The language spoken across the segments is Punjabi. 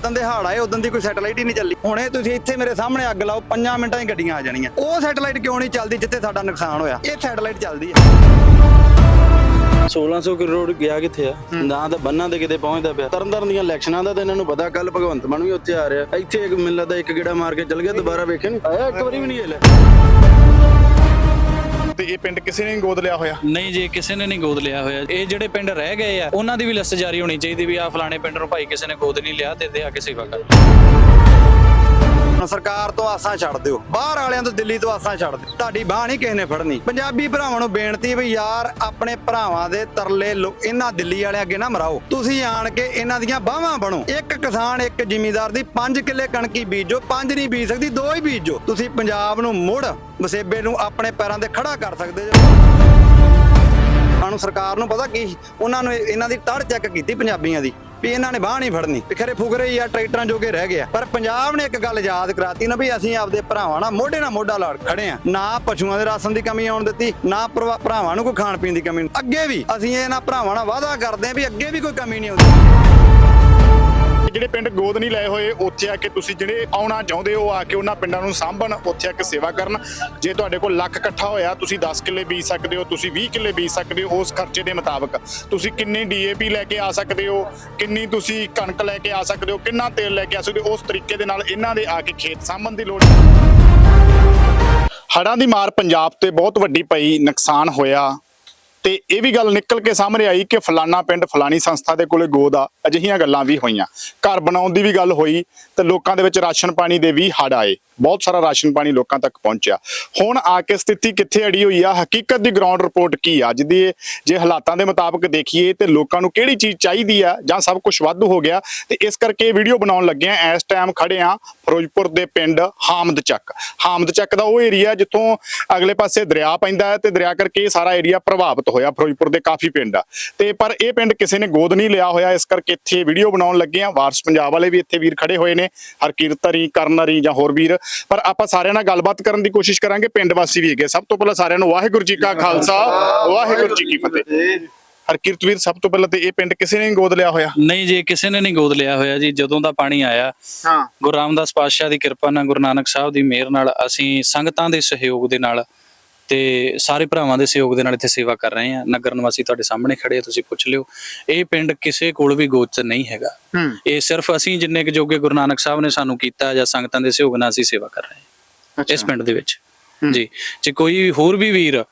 ਜਿੱਦਾਂ ਦੇ ਹਾੜ ਆਏ ਉਦੋਂ ਦੀ ਕੋਈ ਸੈਟੇਲਾਈਟ ਹੀ ਨਹੀਂ ਚੱਲੀ। ਹੁਣੇ ਤੁਸੀਂ ਇੱਥੇ ਮੇਰੇ ਸਾਹਮਣੇ ਅੱਗ ਲਾਓ 5 ਮਿੰਟਾਂ 'ਚ ਗੱਡੀਆਂ ਆ ਜਾਣੀਆਂ। ਉਹ ਸੈਟੇਲਾਈਟ ਕਿਉਂ ਨਹੀਂ ਚੱਲਦੀ ਜਿੱਥੇ ਸਾਡਾ ਨੁਕਸਾਨ ਹੋਇਆ? ਇਹ ਸੈਟੇਲਾਈਟ ਚੱਲਦੀ ਹੈ 1600 ਕਰੋੜ ਗਿਆ ਕਿੱਥੇ ਆ? ਨਾ ਤਾਂ ਬੰਨਾਂ ਤੇ ਕਿਤੇ ਪਹੁੰਚਦਾ ਪਿਆ। ਤਰਨਤਾਰਨ ਦੀਆਂ ਇਲੈਕਸ਼ਨਾਂ ਦਾ ਤਾਂ ਇਹਨਾਂ ਨੂੰ ਪਤਾ ਕੱਲ ਭਗਵੰਤ ਮਾਨ ਵੀ ਉੱਥੇ ਆ ਰਿਹਾ। ਇੱਥੇ ਇੱਕ ਮਿਲਦਾ ਇੱਕ ਗੇੜਾ ਮਾਰ ਕੇ ਚੱਲ ਗਿਆ ਦੁਬਾਰਾ ਵੇਖਿਆ ਨਹੀਂ? ਆਇਆ ਇੱਕ ਵਾਰੀ ਵੀ ਨਹੀਂ ਹਲੇ ਤੇ ਇਹ ਪਿੰਡ ਕਿਸੇ ਨੇ ਨਹੀਂ ਗੋਦ ਲਿਆ ਹੋਇਆ? ਨਹੀਂ ਜੀ, ਕਿਸੇ ਨੇ ਨਹੀਂ ਗੋਦ ਲਿਆ ਹੋਇਆ। ਇਹ ਜਿਹੜੇ ਪਿੰਡ ਰਹਿ ਗਏ ਆ, ਉਹਨਾਂ ਦੀ ਵੀ ਲਿਸਟ ਜਾਰੀ ਹੋਣੀ ਚਾਹੀਦੀ ਵੀ ਆ ਫਲਾਣੇ ਪਿੰਡ ਨੂੰ ਭਾਈ ਕਿਸੇ ਨੇ ਗੋਦ ਨਹੀਂ ਲਿਆ ਤੇ ਦੇ ਆ ਕੇ ਸੇਵਾ ਕਰ ਸਰਕਾਰ ਤੋਂ ਆਸਾਂ ਛੱਡ ਦਿਓ। ਬਾਹਰ ਵਾਲਿਆਂ ਤੋਂ ਦਿੱਲੀ ਤੋਂ ਆਸਾਂ ਛੱਡ ਦਿਓ। ਤੁਹਾਡੀ ਬਾਹ ਨਹੀਂ ਕਿਸੇ ਨੇ ਫੜਨੀ। ਪੰਜਾਬੀ ਭਰਾਵਾਂ ਨੂੰ ਬੇਨਤੀ ਵੀ ਯਾਰ ਆਪਣੇ ਭਰਾਵਾਂ ਦੇ ਤਰਲੇ ਇਹਨਾਂ ਦਿੱਲੀ ਵਾਲਿਆਂ ਅੱਗੇ ਨਾ ਮਰਾਓ। ਤੁਸੀਂ ਆਣ ਕੇ ਇਹਨਾਂ ਦੀਆਂ ਬਾਹਾਂ ਬਣੋ। ਇੱਕ ਕਿਸਾਨ, ਇੱਕ ਜ਼ਿਮੀਂਦਾਰ ਦੀ 5 ਕਿੱਲੇ ਕਣਕੀ ਬੀਜੋ 5 ਨਹੀਂ ਬੀਜ ਸਕਦੀ, ਦੋ ਹੀ ਬੀਜੋ। ਤੁਸੀਂ ਪੰਜਾਬ ਨੂੰ ਮੁੜ ਵਸੇਬੇ ਨੂੰ ਆਪਣੇ ਪੈਰਾਂ ਤੇ ਖੜਾ ਕਰ ਸਕਦੇ ਜੋ। ਸਾਨੂੰ ਸਰਕਾਰ ਨੂੰ ਪਤਾ ਕੀ? ਉਹਨਾਂ ਨੂੰ ਇਹਨਾਂ ਦੀ ਤੜ ਚੈੱਕ ਕੀਤੀ ਪੰਜਾਬੀਆਂ ਦੀ। ਵੀ ਇਹਨਾਂ ਨੇ ਬਾਹ ਨਹੀਂ ਫੜਨੀ। ਤੇ ਖਰੇ ਫੁਕਰੇ ਹੀ ਆ, ਟਰੈਕਟਰਾਂ ਜੋਗੇ ਰਹਿ ਗਿਆ ਪਰ ਪੰਜਾਬ ਨੇ ਇੱਕ ਗੱਲ ਯਾਦ ਕਰਾਤੀ ਨਾ ਵੀ ਅਸੀਂ ਆਪਦੇ ਭਰਾਵਾਂ ਨਾਲ ਮੋਢੇ ਨਾਲ ਮੋਢਾ ਲਾ ਖੜੇ ਆ। ਨਾ ਪਸ਼ੂਆਂ ਦੇ ਰਾਸ਼ਨ ਦੀ ਕਮੀ ਆਉਣ ਦਿੱਤੀ, ਨਾ ਭਰਾ- ਭਰਾਵਾਂ ਨੂੰ ਕੋਈ ਖਾਣ ਪੀਣ ਦੀ ਕਮੀ। ਅੱਗੇ ਵੀ ਅਸੀਂ ਇਹਨਾਂ ਭਰਾਵਾਂ ਨਾਲ ਵਾਅਦਾ ਕਰਦੇ ਆ ਵੀ ਅੱਗੇ ਵੀ ਕੋਈ ਕਮੀ ਨਹੀਂ ਆਉਂਦੀ। ਜਿਹੜੇ ਪਿੰਡ ਗੋਦ ਨਹੀਂ ਲਏ ਹੋਏ, ਉੱਥੇ ਆ ਕੇ ਤੁਸੀਂ ਜਿਹੜੇ ਆਉਣਾ ਚਾਹੁੰਦੇ ਹੋ, ਆ ਕੇ ਉਹਨਾਂ ਪਿੰਡਾਂ ਨੂੰ ਸਾਂਭਣ, ਉੱਥੇ ਆ ਕੇ ਸੇਵਾ ਕਰਨ। ਜੇ ਤੁਹਾਡੇ ਕੋਲ ਲੱਖ ਇਕੱਠਾ ਹੋਇਆ, ਤੁਸੀਂ 10 ਕਿੱਲੇ ਬੀਜ ਸਕਦੇ ਹੋ, ਤੁਸੀਂ 20 ਕਿੱਲੇ ਬੀਜ ਸਕਦੇ ਹੋ, ਉਸ ਖਰਚੇ ਦੇ ਮੁਤਾਬਕ। ਤੁਸੀਂ ਕਿੰਨੀ ਡੀਏਪੀ ਲੈ ਕੇ ਆ ਸਕਦੇ ਹੋ, ਕਿੰਨੀ ਤੁਸੀਂ ਕਣਕ ਲੈ ਕੇ ਆ ਸਕਦੇ ਹੋ, ਕਿੰਨਾ ਤੇਲ ਲੈ ਕੇ ਆ ਸਕਦੇ ਹੋ, ਉਸ ਤਰੀਕੇ ਦੇ ਨਾਲ ਇਹਨਾਂ ਦੇ ਆ ਕੇ ਖੇਤ ਸਾਂਭਣ ਦੀ ਲੋੜ ਹੜ੍ਹਾਂ ਦੀ ਮਾਰ ਪੰਜਾਬ ਤੇ ਬਹੁਤ ਵੱਡੀ ਪਈ, ਨੁਕਸਾਨ ਹੋਇਆ। ਤੇ ਇਹ ਵੀ ਗੱਲ ਨਿਕਲ ਕੇ ਸਾਹਮਣੇ ਆਈ ਕਿ ਫਲਾਨਾ ਪਿੰਡ, ਫਲਾਨੀ ਸੰਸਥਾ ਦੇ ਕੋਲੇ ਗੋਦ ਆ, ਅਜਿਹੀਆਂ ਗੱਲਾਂ ਵੀ ਹੋਈਆਂ। ਘਰ ਬਣਾਉਣ ਦੀ ਵੀ ਗੱਲ ਹੋਈ ਤੇ ਲੋਕਾਂ ਦੇ ਵਿੱਚ ਰਾਸ਼ਨ ਪਾਣੀ ਦੇ ਵੀ ਹੜ ਆਏ। ਬਹੁਤ ਸਾਰਾ ਰਾਸ਼ਨ ਪਾਣੀ ਲੋਕਾਂ ਤੱਕ ਪਹੁੰਚਿਆ। ਹੁਣ ਆ ਕੇ ਸਥਿਤੀ ਕਿੱਥੇ ਅੜੀ ਹੋਈ ਆ? ਹਕੀਕਤ ਦੀ ਗਰਾਊਂਡ ਰਿਪੋਰਟ ਕੀ ਆ? ਜਿਹਦੀ ਜੇ ਹਾਲਾਤਾਂ ਦੇ ਮੁਤਾਬਕ ਦੇਖੀਏ ਤੇ ਲੋਕਾਂ ਨੂੰ ਕਿਹੜੀ ਚੀਜ਼ ਚਾਹੀਦੀ ਆ ਜਾਂ ਸਭ ਕੁਝ ਵਾਧੂ ਹੋ ਗਿਆ? ਤੇ ਇਸ ਕਰਕੇ ਇਹ ਵੀਡੀਓ ਬਣਾਉਣ ਲੱਗੇ ਆ। ਇਸ ਟਾਈਮ ਖੜੇ ਆ ਫਿਰੋਜ਼ਪੁਰ ਦੇ ਪਿੰਡ ਹਾਮਦ ਚੱਕ ਹਾਮਦ ਚੱਕ ਦਾ ਉਹ ਏਰੀਆ ਜਿੱਥੋਂ ਅਗਲੇ ਪਾਸੇ ਦਰਿਆ ਪੈਂਦਾ ਹੈ ਤੇ ਦਰਿਆ ਕਰਕੇ ਇਹ ਸਾਰਾ ਏਰੀਆ ਪ੍ਰਭਾਵਿਤ ਹੋਇਆ ਫਿਰੋਜ਼ਪੁਰ ਦੇ ਕਾਫੀ ਪਿੰਡ ਆ। ਤੇ ਪਰ ਇਹ ਪਿੰਡ ਕਿਸੇ ਨੇ ਗੋਦ ਨਹੀਂ ਲਿਆ ਹੋਇਆ ਇਸ ਕਰਕੇ ਇੱਥੇ ਵੀਡੀਓ ਬਣਾਉਣ ਲੱਗੇ ਆ। ਵਾਰਸ ਪੰਜਾਬ ਵਾਲੇ ਵੀ ਇੱਥੇ ਵੀਰ ਖੜੇ ਹੋਏ ਨੇ ਹਰਕੀਰਤ ਹਰੀ ਕਰਨ ਹਰੀ ਜਾਂ ਹੋਰ ਵੀਰ। ਪਰ ਆਪਾਂ ਸਾਰਿਆਂ ਨਾਲ ਗੱਲਬਾਤ ਕਰਨ ਦੀ ਕੋਸ਼ਿਸ਼ ਕਰਾਂਗੇ ਪਿੰਡ ਵਾਸੀ ਵੀ ਹੈਗੇ ਸਭ ਤੋਂ ਪਹਿਲਾਂ ਸਾਰਿਆਂ ਨੂੰ ਵਾਹਿਗੁਰੂ ਜੀ ਕਾ ਖਾਲਸਾ ਵਾਹਿਗੁਰੂ ਜੀ ਕੀ ਫਤਿਹ। ਹਰਕੀਰਤ ਵੀਰ ਸਭ ਤੋਂ ਪਹਿਲਾਂ ਤੇ ਇਹ ਪਿੰਡ ਕਿਸੇ ਨੇ ਨਹੀਂ ਗੋਦ ਲਿਆ ਹੋਇਆ? ਨਹੀਂ ਜੀ ਕਿਸੇ ਨੇ ਨਹੀਂ ਗੋਦ ਲਿਆ ਹੋਇਆ ਜੀ। ਜਦੋਂ ਦਾ ਪਾਣੀ ਆਇਆ ਹਾਂ। ਗੁਰੂ ਰਾਮਦਾਸ ਪਾਤਸ਼ਾਹ ਦੀ ਕਿਰਪਾ ਨਾਲ ਗੁਰੂ ਨਾਨਕ ਸਾਹਿਬ ਦੀ ਮਿਹਰ ਨਾਲ ਅਸੀਂ ਸੰਗਤਾਂ ਦੇ ਸਹਿਯੋਗ ਦੇ ਨਾਲ ਤੇ ਸਾਰੇ ਭਰਾਵਾਂ ਦੇ ਸਹਿਯੋਗ ਦੇ ਨਾਲ ਇੱਥੇ ਸੇਵਾ ਕਰ ਰਹੇ ਹਾਂ। ਨਗਰ ਨਿਵਾਸੀ ਤੁਹਾਡੇ ਸਾਹਮਣੇ ਖੜੇ ਆ ਤੁਸੀਂ ਪੁੱਛ ਲਿਓ। ਇਹ ਪਿੰਡ ਕਿਸੇ ਕੋਲ ਵੀ 'ਚ ਨਹੀਂ ਹੈਗਾ। ਇਹ ਸਿਰਫ ਅਸੀਂ ਜਿੰਨੇ ਕੁ ਜੋਗੇ ਗੁਰੂ ਨਾਨਕ ਸਾਹਿਬ ਨੇ ਸਾਨੂੰ ਕੀਤਾ ਜਾਂ ਸੰਗਤਾਂ ਦੇ ਸਹਿਯੋਗ ਨਾਲ ਅਸੀਂ ਸੇਵਾ ਕਰ ਰਹੇ ਹਾਂ। ਇਸ ਪਿੰਡ ਦੇ ਵਿੱਚ। ਜੀ। ਜੇ ਕੋਈ ਹੋਰ ਵੀ ਵੀਰ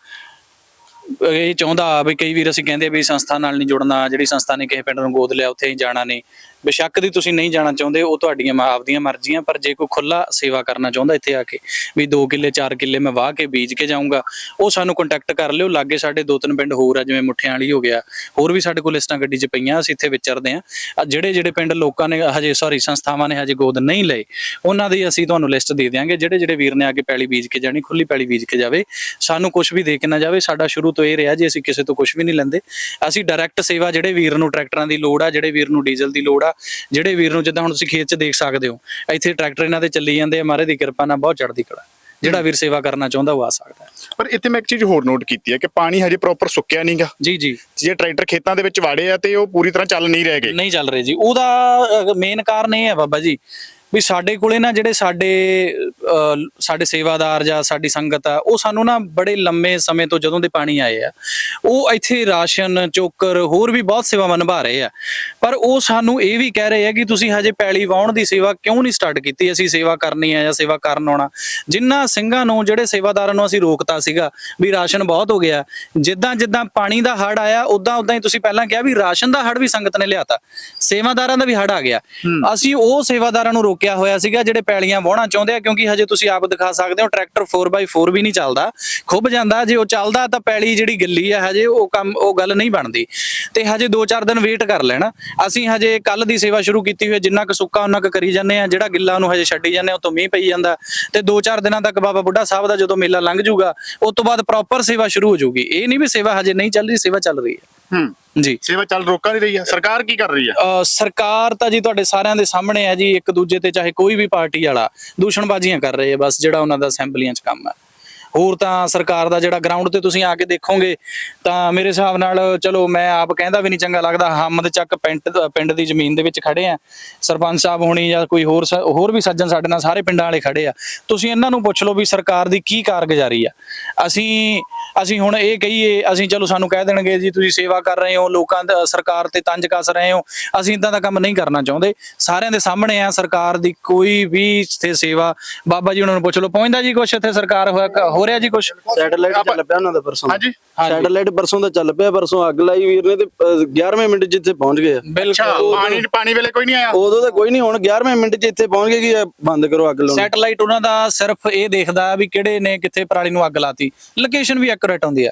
ਇਹ ਚਾਹੁੰਦਾ ਵੀ ਕਈ ਵੀਰ ਅਸੀਂ ਕਹਿੰਦੇ ਵੀ ਸੰਸਥਾ ਨਾਲ ਨਹੀਂ ਜੁੜਨਾ ਜਿਹੜੀ ਸੰਸਥਾ ਨੇ ਕਿਸੇ ਪਿੰਡ ਨੂੰ ਗੋਦ ਲਿਆ ਉੱਥੇ ਹੀ ਜਾਣਾ ਨਹੀਂ ਬੇਸ਼ੱਕ ਦੀ ਤੁਸੀਂ ਨਹੀਂ ਜਾਣਾ ਚਾਹੁੰਦੇ, ਉਹ ਤੁਹਾਡੀਆਂ ਮਾ- ਆਪਦੀਆਂ ਮਰਜ਼ੀਆਂ, ਪਰ ਜੇ ਕੋਈ ਖੁੱਲਾ ਸੇਵਾ ਕਰਨਾ ਚਾਹੁੰਦਾ ਇੱਥੇ ਆ ਕੇ, ਵੀ 2 ਕਿੱਲੇ 4 ਕਿੱਲੇ ਮੈਂ ਵਾਹ ਕੇ ਬੀਜ ਕੇ ਜਾਊਂਗਾ, ਉਹ ਸਾਨੂੰ ਕੰਟੈਕਟ ਕਰ ਲਿਓ, ਲਾਗੇ ਸਾਡੇ ਦੋ ਤਿੰਨ ਪਿੰਡ ਹੋਰ ਆ, ਜਿਵੇਂ ਮੁੱਠਿਆਂ ਵਾਲੀ ਹੋ ਗਿਆ, ਹੋਰ ਵੀ ਸਾਡੇ ਕੋਲ ਲਿਸਟਾਂ ਗੱਡੀ 'ਚ ਪਈਆਂ, ਅਸੀਂ ਇੱਥੇ ਵਿਚਰਦੇ ਆ ਆ ਜਿਹੜੇ ਜਿਹੜੇ ਪਿੰਡ ਲੋਕਾਂ ਨੇ ਹਜੇ ਸੌਰੀ ਸੰਸਥਾਵਾਂ ਨੇ ਹਜੇ ਗੋਦ ਨਹੀਂ ਲਏ, ਉਹਨਾਂ ਦੀ ਅਸੀਂ ਤੁਹਾਨੂੰ ਲਿਸਟ ਦੇ ਦਿਆਂਗੇ, ਜਿਹੜੇ ਜਿਹੜੇ ਵੀਰ ਨੇ ਆ ਕੇ ਪੈਲੀ ਬੀਜ ਕੇ ਜਾਣੀ ਖੁੱਲੀ ਪੈਲੀ ਬੀਜ ਕੇ ਜਾਵੇ, ਸਾਨੂੰ ਕੁਝ ਵੀ ਦੇ ਕੇ ਨਾ ਜਾਵੇ, ਸਾਡਾ ਸ਼ੁਰੂ ਤੋਂ ਇਹ ਰਿਹਾ ਜੀ, ਅਸੀਂ ਕਿਸੇ ਤੋਂ ਕੁਝ ਵੀ ਨਹੀਂ ਲੈਂਦੇ। ਅਸੀਂ ਡਾਇਰੈਕਟ ਸੇਵਾ ਜਿਹੜੇ ਵੀਰ ਨੂੰ ਟਰੈਕਟਰਾਂ ਦੀ ਲੋੜ ਆ, ਜਿਹੜੇ ਵੀਰ ਨੂੰ ਡੀਜ਼ਲ ਦੀ ਲੋੜ ਆ ਜਿਹੜੇ ਵੀਰ ਨੂੰ ਜਿੱਦਾਂ ਹੁਣ ਤੁਸੀਂ ਖੇਤ 'ਚ ਦੇਖ ਸਕਦੇ ਹੋ ਇੱਥੇ ਟਰੈਕਟਰ ਇਹਨਾਂ ਦੇ ਚੱਲੀ ਜਾਂਦੇ ਆ ਮਹਾਰਾਜ ਦੀ ਕਿਰਪਾ ਨਾਲ ਬਹੁਤ ਚੜ੍ਹਦੀ ਕਲਾ। ਜਿਹੜਾ ਵੀਰ ਸੇਵਾ ਕਰਨਾ ਚਾਹੁੰਦਾ ਉਹ ਆ ਸਕਦਾ। ਪਰ ਇੱਥੇ ਮੈਂ ਇੱਕ ਚੀਜ਼ ਹੋਰ ਨੋਟ ਕੀਤੀ ਹੈ ਕਿ ਪਾਣੀ ਹਜੇ ਪ੍ਰੋਪਰ ਸੁੱਕਿਆ ਨਹੀਂਗਾ ਜੀ ਜੀ। ਜੇ ਟਰੈਕਟਰ ਖੇਤਾਂ ਦੇ ਵਿੱਚ ਵਾੜੇ ਆ ਤੇ ਉਹ ਪੂਰੀ ਤਰ੍ਹਾਂ ਚੱਲ ਨਹੀਂ ਰਹੇ ਗਏ ਨਹੀਂ ਚੱਲ ਰਹੇ ਜੀ। ਉਹਦਾ ਮੇਨ ਕਾਰਨ ਇਹ ਹੈ ਬਾਬਾ ਜੀ ਵੀ ਸਾਡੇ ਕੋਲੇ ਨਾ ਜਿਹੜੇ ਸਾਡੇ ਸਾਡੇ ਸੇਵਾਦਾਰ ਜਾਂ ਸਾਡੀ ਸੰਗਤ ਆ ਉਹ ਸਾਨੂੰ ਨਾ ਬੜੇ ਲੰਮੇ ਸਮੇਂ ਤੋਂ ਜਦੋਂ ਦੇ ਪਾਣੀ ਆਏ ਆ ਉਹ ਇੱਥੇ ਰਾਸ਼ਨ ਚੋਕਰ ਹੋਰ ਵੀ ਬਹੁਤ ਸੇਵਾਵਾਂ ਨਿਭਾ ਰਹੇ ਆ। ਪਰ ਉਹ ਸਾਨੂੰ ਇਹ ਵੀ ਕਹਿ ਰਹੇ ਆ ਕਿ ਤੁਸੀਂ ਹਜੇ ਪੈਲੀ ਵਾਉਣ ਦੀ ਸੇਵਾ ਕਿਉਂ ਨਹੀਂ ਸਟਾਰਟ ਕੀਤੀ? ਅਸੀਂ ਸੇਵਾ ਕਰਨੀ ਆ ਜਾਂ ਸੇਵਾ ਕਰਨ ਆਉਣਾ। ਜਿਨ੍ਹਾਂ ਸਿੰਘਾਂ ਨੂੰ ਜਿਹੜੇ ਸੇਵਾਦਾਰਾਂ ਨੂੰ ਅਸੀਂ ਰੋਕਤਾ ਸੀਗਾ ਵੀ ਰਾਸ਼ਨ ਬਹੁਤ ਹੋ ਗਿਆ ਜਿੱਦਾਂ ਜਿੱਦਾਂ ਪਾਣੀ ਦਾ ਹੜ ਆਇਆ ਉਦਾਂ ਉਦਾਂ ਹੀ ਤੁਸੀਂ ਪਹਿਲਾਂ ਕਿਹਾ ਵੀ ਰਾਸ਼ਨ ਦਾ ਹੜ ਵੀ ਸੰਗਤ ਨੇ ਲਿਆਤਾ। ਸੇਵਾਦਾਰਾਂ ਦਾ ਵੀ ਹੜ ਆ ਗਿਆ। ਅਸੀਂ ਉਹ ਸੇਵਾਦਾਰਾਂ ਨੂੰ ਰੋਕਿਆ ਹੋਇਆ ਸੀਗਾ ਜਿਹੜੇ ਪੈਲੀਆਂ ਵਾਹਣਾ ਚਾਹੁੰਦੇ ਆ, ਕਿਉਂਕਿ ਹਜੇ ਤੁਸੀਂ ਆਪ ਦਿਖਾ ਸਕਦੇ ਹੋ, ਟਰੈਕਟਰ 4x4 ਵੀ ਨਹੀਂ ਚੱਲਦਾ। ਖੁੱਬ ਜਾਂਦਾ, ਜੇ ਉਹ ਚੱਲਦਾ ਤਾਂ ਪੈਲੀ ਜਿਹੜੀ ਗਿੱਲੀ ਆ, ਹਜੇ ਉਹ ਕੰਮ, ਉਹ ਗੱਲ ਨਹੀਂ ਬਣਦੀ। ਤੇ ਹਜੇ 2-4 ਦਿਨ ਵੇਟ ਕਰ ਲੈਣਾ। ਅਸੀਂ ਹਜੇ ਕੱਲ ਦੀ ਸੇਵਾ ਸ਼ੁਰੂ ਕੀਤੀ ਹੋਈ ਹੈ, ਜਿੰਨਾ ਕੁ ਸੁੱਕਾ ਉਹਨਾਂ ਕੁ ਕਰੀ ਜਾਂਦੇ ਆ, ਜਿਹੜਾ ਗਿੱਲਾ ਉਹਨੂੰ ਹਜੇ ਛੱਡੀ ਜਾਂਦੇ ਆ, ਉਹ ਤੋਂ ਮੀਂਹ ਪਈ ਜਾਂਦਾ। ਤੇ 2-4 ਦਿਨਾਂ ਤੱਕ ਬਾਬਾ ਬੁੱਢਾ ਸਾਹਿਬ ਦਾ ਜਦੋਂ ਮੇਲਾ ਲੰਘ ਜਾਊਗਾ ਉਸ ਤੋਂ ਬਾਅਦ ਪ੍ਰੋਪਰ ਸੇਵਾ ਸ਼ੁਰੂ ਹੋ ਜਾਊਗੀ ਇਹ ਨਹੀਂ ਵੀ ਸੇਵਾ ਹਜੇ ਨਹੀਂ ਚੱਲ ਰਹੀ, ਸੇਵਾ ਚੱਲ ਰਹੀ ਹੈ। ਹੂੰ। ਜੀ। ਸੇਵਾ ਚੱਲ ਰੋਕਾ ਨਹੀਂ ਰਹੀ ਹੈ ਸਰਕਾਰ ਕੀ ਕਰ ਰਹੀ ਹੈ ਅ, ਸਰਕਾਰ ਤਾਂ ਜੀ ਤੁਹਾਡੇ ਸਾਰਿਆਂ ਦੇ ਸਾਹਮਣੇ ਹੈ ਜੀ। ਇੱਕ ਦੂਜੇ ਤੇ ਚਾਹੇ ਕੋਈ ਵੀ ਪਾਰਟੀ ਵਾਲਾ ਦੂਸ਼ਣਬਾਜ਼ੀਆਂ ਕਰ ਰਹੇ ਆ ਬਸ ਜਿਹੜਾ ਉਹਨਾਂ ਦਾ ਅਸੈਂਬਲੀਆਂ 'ਚ ਕੰਮ ਹੈ ਹੋਰ ਤਾਂ ਸਰਕਾਰ ਦਾ ਜਿਹੜਾ ਗਰਾਊਂਡ ਤੇ ਤੁਸੀਂ ਆ ਕੇ ਦੇਖੋਗੇ, ਤਾਂ ਮੇਰੇ ਹਿਸਾਬ ਨਾਲ ਚਲੋ ਮੈਂ ਆਪ ਕਹਿੰਦਾ ਵੀ ਨਹੀਂ ਚੰਗਾ ਲੱਗਦਾ, ਹਮਦ ਚੱਕ ਪਿੰਡ ਪਿੰਡ ਦੀ ਜ਼ਮੀਨ ਦੇ ਵਿੱਚ ਖੜੇ ਆ। ਸਰਪੰਚ ਸਾਹਿਬ ਹੋਣੀ ਜਾਂ ਕੋਈ ਹੋਰ ਹੋਰ ਵੀ ਸੱਜਣ ਸਾਡੇ ਨਾਲ ਸਾਰੇ ਪਿੰਡਾਂ ਵਾਲੇ ਖੜੇ ਆ। ਤੁਸੀਂ ਇਹਨਾਂ ਨੂੰ ਪੁੱਛ ਲਓ ਵੀ ਸਰਕਾਰ ਦੀ ਕੀ ਕਾਰਗੁਜ਼ਾਰੀ ਆ। ਅਸੀਂ ਅਸੀਂ ਹੁਣ ਇਹ ਕਹੀਏ, ਅਸੀਂ ਚਲੋ ਸਾਨੂੰ ਕਹਿ ਦੇਣਗੇ ਜੀ ਤੁਸੀਂ ਸੇਵਾ ਕਰ ਰਹੇ ਹੋ, ਲੋਕਾਂ ਦਾ, ਸਰਕਾਰ ਤੇ ਤੰਜ ਕੱਸ ਰਹੇ ਹੋ, ਅਸੀਂ ਇਦਾਂ ਦਾ ਕੰਮ ਨਹੀਂ ਕਰਨਾ ਚਾਹੁੰਦੇ। ਸਾਰਿਆਂ ਦੇ ਸਾਹਮਣੇ ਆ, ਸਰਕਾਰ ਦੀ ਕੋਈ ਵੀ ਸੇਵਾ। ਬਾਬਾ ਜੀ ਉਹਨਾਂ ਨੂੰ ਪੁੱਛ ਲਓ, ਪਹੁੰਚਦਾ ਜੀ ਕੁਛ ਇੱਥੇ ਸਰਕਾਰ ਹੋਇਆ ਹੋ ਰਿਹਾ ਜੀ ਕੁਛ? ਸੈਟੇਲਾਈਟ ਚੱਲ ਪਿਆ ਉਹਨਾਂ ਦਾ ਪਰਸੋਂ। ਹਾਂਜੀ। ਸੈਟੇਲਾਈਟ ਪਰਸੋਂ ਦਾ ਚੱਲ ਪਿਆ ਪਰਸੋਂ ਅੱਗ ਲਾਈ ਵੀਰ ਨੇ ਤੇ ਅਹ, 11ਵੇਂ ਮਿੰਟ ਜਿੱਥੇ ਪਹੁੰਚ ਗਏ ਆ। ਅੱਛਾ ਪਾਣੀ ਪਾਣੀ ਵੇਲੇ ਕੋਈ ਨਹੀਂ ਆਇਆ? ਉਦੋਂ ਤਾਂ ਕੋਈ ਨਹੀਂ ਹੁਣ 11ਵੇਂ ਮਿੰਟ ਇੱਥੇ ਪਹੁੰਚ ਗਏ ਕਿ ਬੰਦ ਕਰੋ ਅੱਗ ਲਾਉਣੀ। ਸੈਟੇਲਾਈਟ ਉਹਨਾਂ ਦਾ ਸਿਰਫ ਇਹ ਦੇਖਦਾ ਵੀ ਕਿਹੜੇ ਨੇ ਕਿੱਥੇ ਪਰਾਲੀ ਨੂੰ ਅੱਗ ਲਾਤੀ। ਲੋਕੇਸ਼ਨ ਵੀ ਐਕੂਰੇਟ ਹੁੰਦੀ ਆ।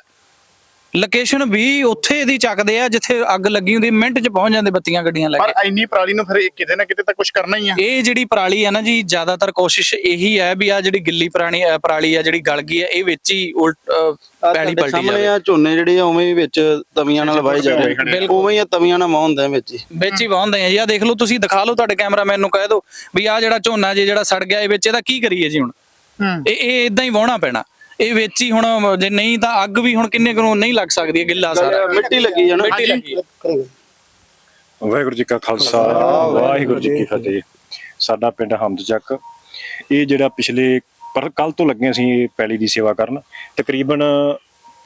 ਲੋਕੇਸ਼ਨ ਵੀ ਉੱਥੇ ਦੀ ਚੱਕਦੇ ਆ ਜਿੱਥੇ ਅੱਗ ਲੱਗੀ ਹੁੰਦੀ ਮਿੰਟ 'ਚ ਪਹੁੰਚ ਜਾਂਦੇ ਬੱਤੀਆਂ ਗੱਡੀਆਂ ਲੈ ਪਰ ਕੇ। ਇੰਨੀ ਪਰਾਲੀ ਨੂੰ ਫਿਰ ਇਹ ਕਿਤੇ ਨਾ ਕਿਤੇ ਤਾਂ ਕੁਝ ਕਰਨਾ ਹੀ ਆ। ਇਹ ਜਿਹੜੀ ਪਰਾਲੀ ਆ ਨਾ ਜੀ ਜ਼ਿਆਦਾਤਰ ਕੋਸ਼ਿਸ਼ ਇਹੀ ਹੈ ਵੀ ਆ ਜਿਹੜੀ ਗਿੱਲੀ ਪੁਰਾਣੀ ਅ, ਪਰਾਲੀ ਆ ਜਿਹੜੀ ਗਲ ਗਈ ਆ ਇਹ ਵਿੱਚ ਹੀ ਉਲਟ ਅ, ਆਹ ਪੈਲੀ ਤੁਹਾਡੇ ਪਲਟੀ ਸਾਹਮਣੇ ਜਾਵੇ। ਆ ਝੋਨੇ ਜਿਹੜੇ ਆ ਉਵੇਂ ਹੀ ਵਿੱਚ ਤਵੀਆਂ ਨਾਲ ਵਾਏ ਜਾ ਰਹੇ ਬਿਲਕੁਲ। ਉਵੇਂ ਹੀ ਆ ਤਵੀਆਂ ਨਾਲ ਵਾਹੁੰਦੇ ਆ ਵਿੱਚ ਹੀ। ਵਿੱਚ ਹੀ ਵਾਹੁੰਦੇ ਆ ਜੀ। ਆ ਦੇਖ ਲਓ ਤੁਸੀਂ ਦਿਖਾ ਲਓ ਤੁਹਾਡੇ ਕੈਮਰਾਮੈਨ ਨੂੰ ਕਹਿ ਦਿਓ ਵੀ ਆ ਜਿਹੜਾ ਝੋਨਾ ਜੇ ਜਿਹੜਾ ਸੜ ਗਿਆ ਇਹ ਵਿੱਚ ਇਹਦਾ ਕੀ ਕਰੀਏ ਜੀ ਹੁਣ? ਇਹ ਇਹ ਇਦਾਂ ਹੀ ਵਾਹੁਣਾ ਪੈਣਾ। ਇਹ ਵਿੱਚ ਹੀ ਹੁਣ ਜੇ ਨਹੀਂ ਤਾਂ ਅੱਗ ਵੀ ਹੁਣ ਕਿੰਨੇ ਕੁ ਨਹੀਂ ਲੱਗ ਸਕਦੀ ਹੈ ਗਿੱਲਾ ਸਾਰਾ। ਮਿੱਟੀ ਲੱਗੀ ਨਾ ਮਿੱਟੀ ਲੱਗੀ ਹੈ। ਵਾਹਿਗੁਰੂ ਜੀ ਕਾ ਖਾਲਸਾ ਵਾਹਿਗੁਰੂ ਜੀ ਕੀ ਫਤਿਹ। ਸਾਡਾ ਪਿੰਡ ਹਮਦਚੱਕ ਇਹ ਜਿਹੜਾ ਪਿਛਲੇ ਪਰ ਕੱਲ ਤੋਂ ਲੱਗੇ ਅਸੀਂ ਇਹ ਪੈਲੀ ਦੀ ਸੇਵਾ ਕਰਨ। ਤਕਰੀਬਨ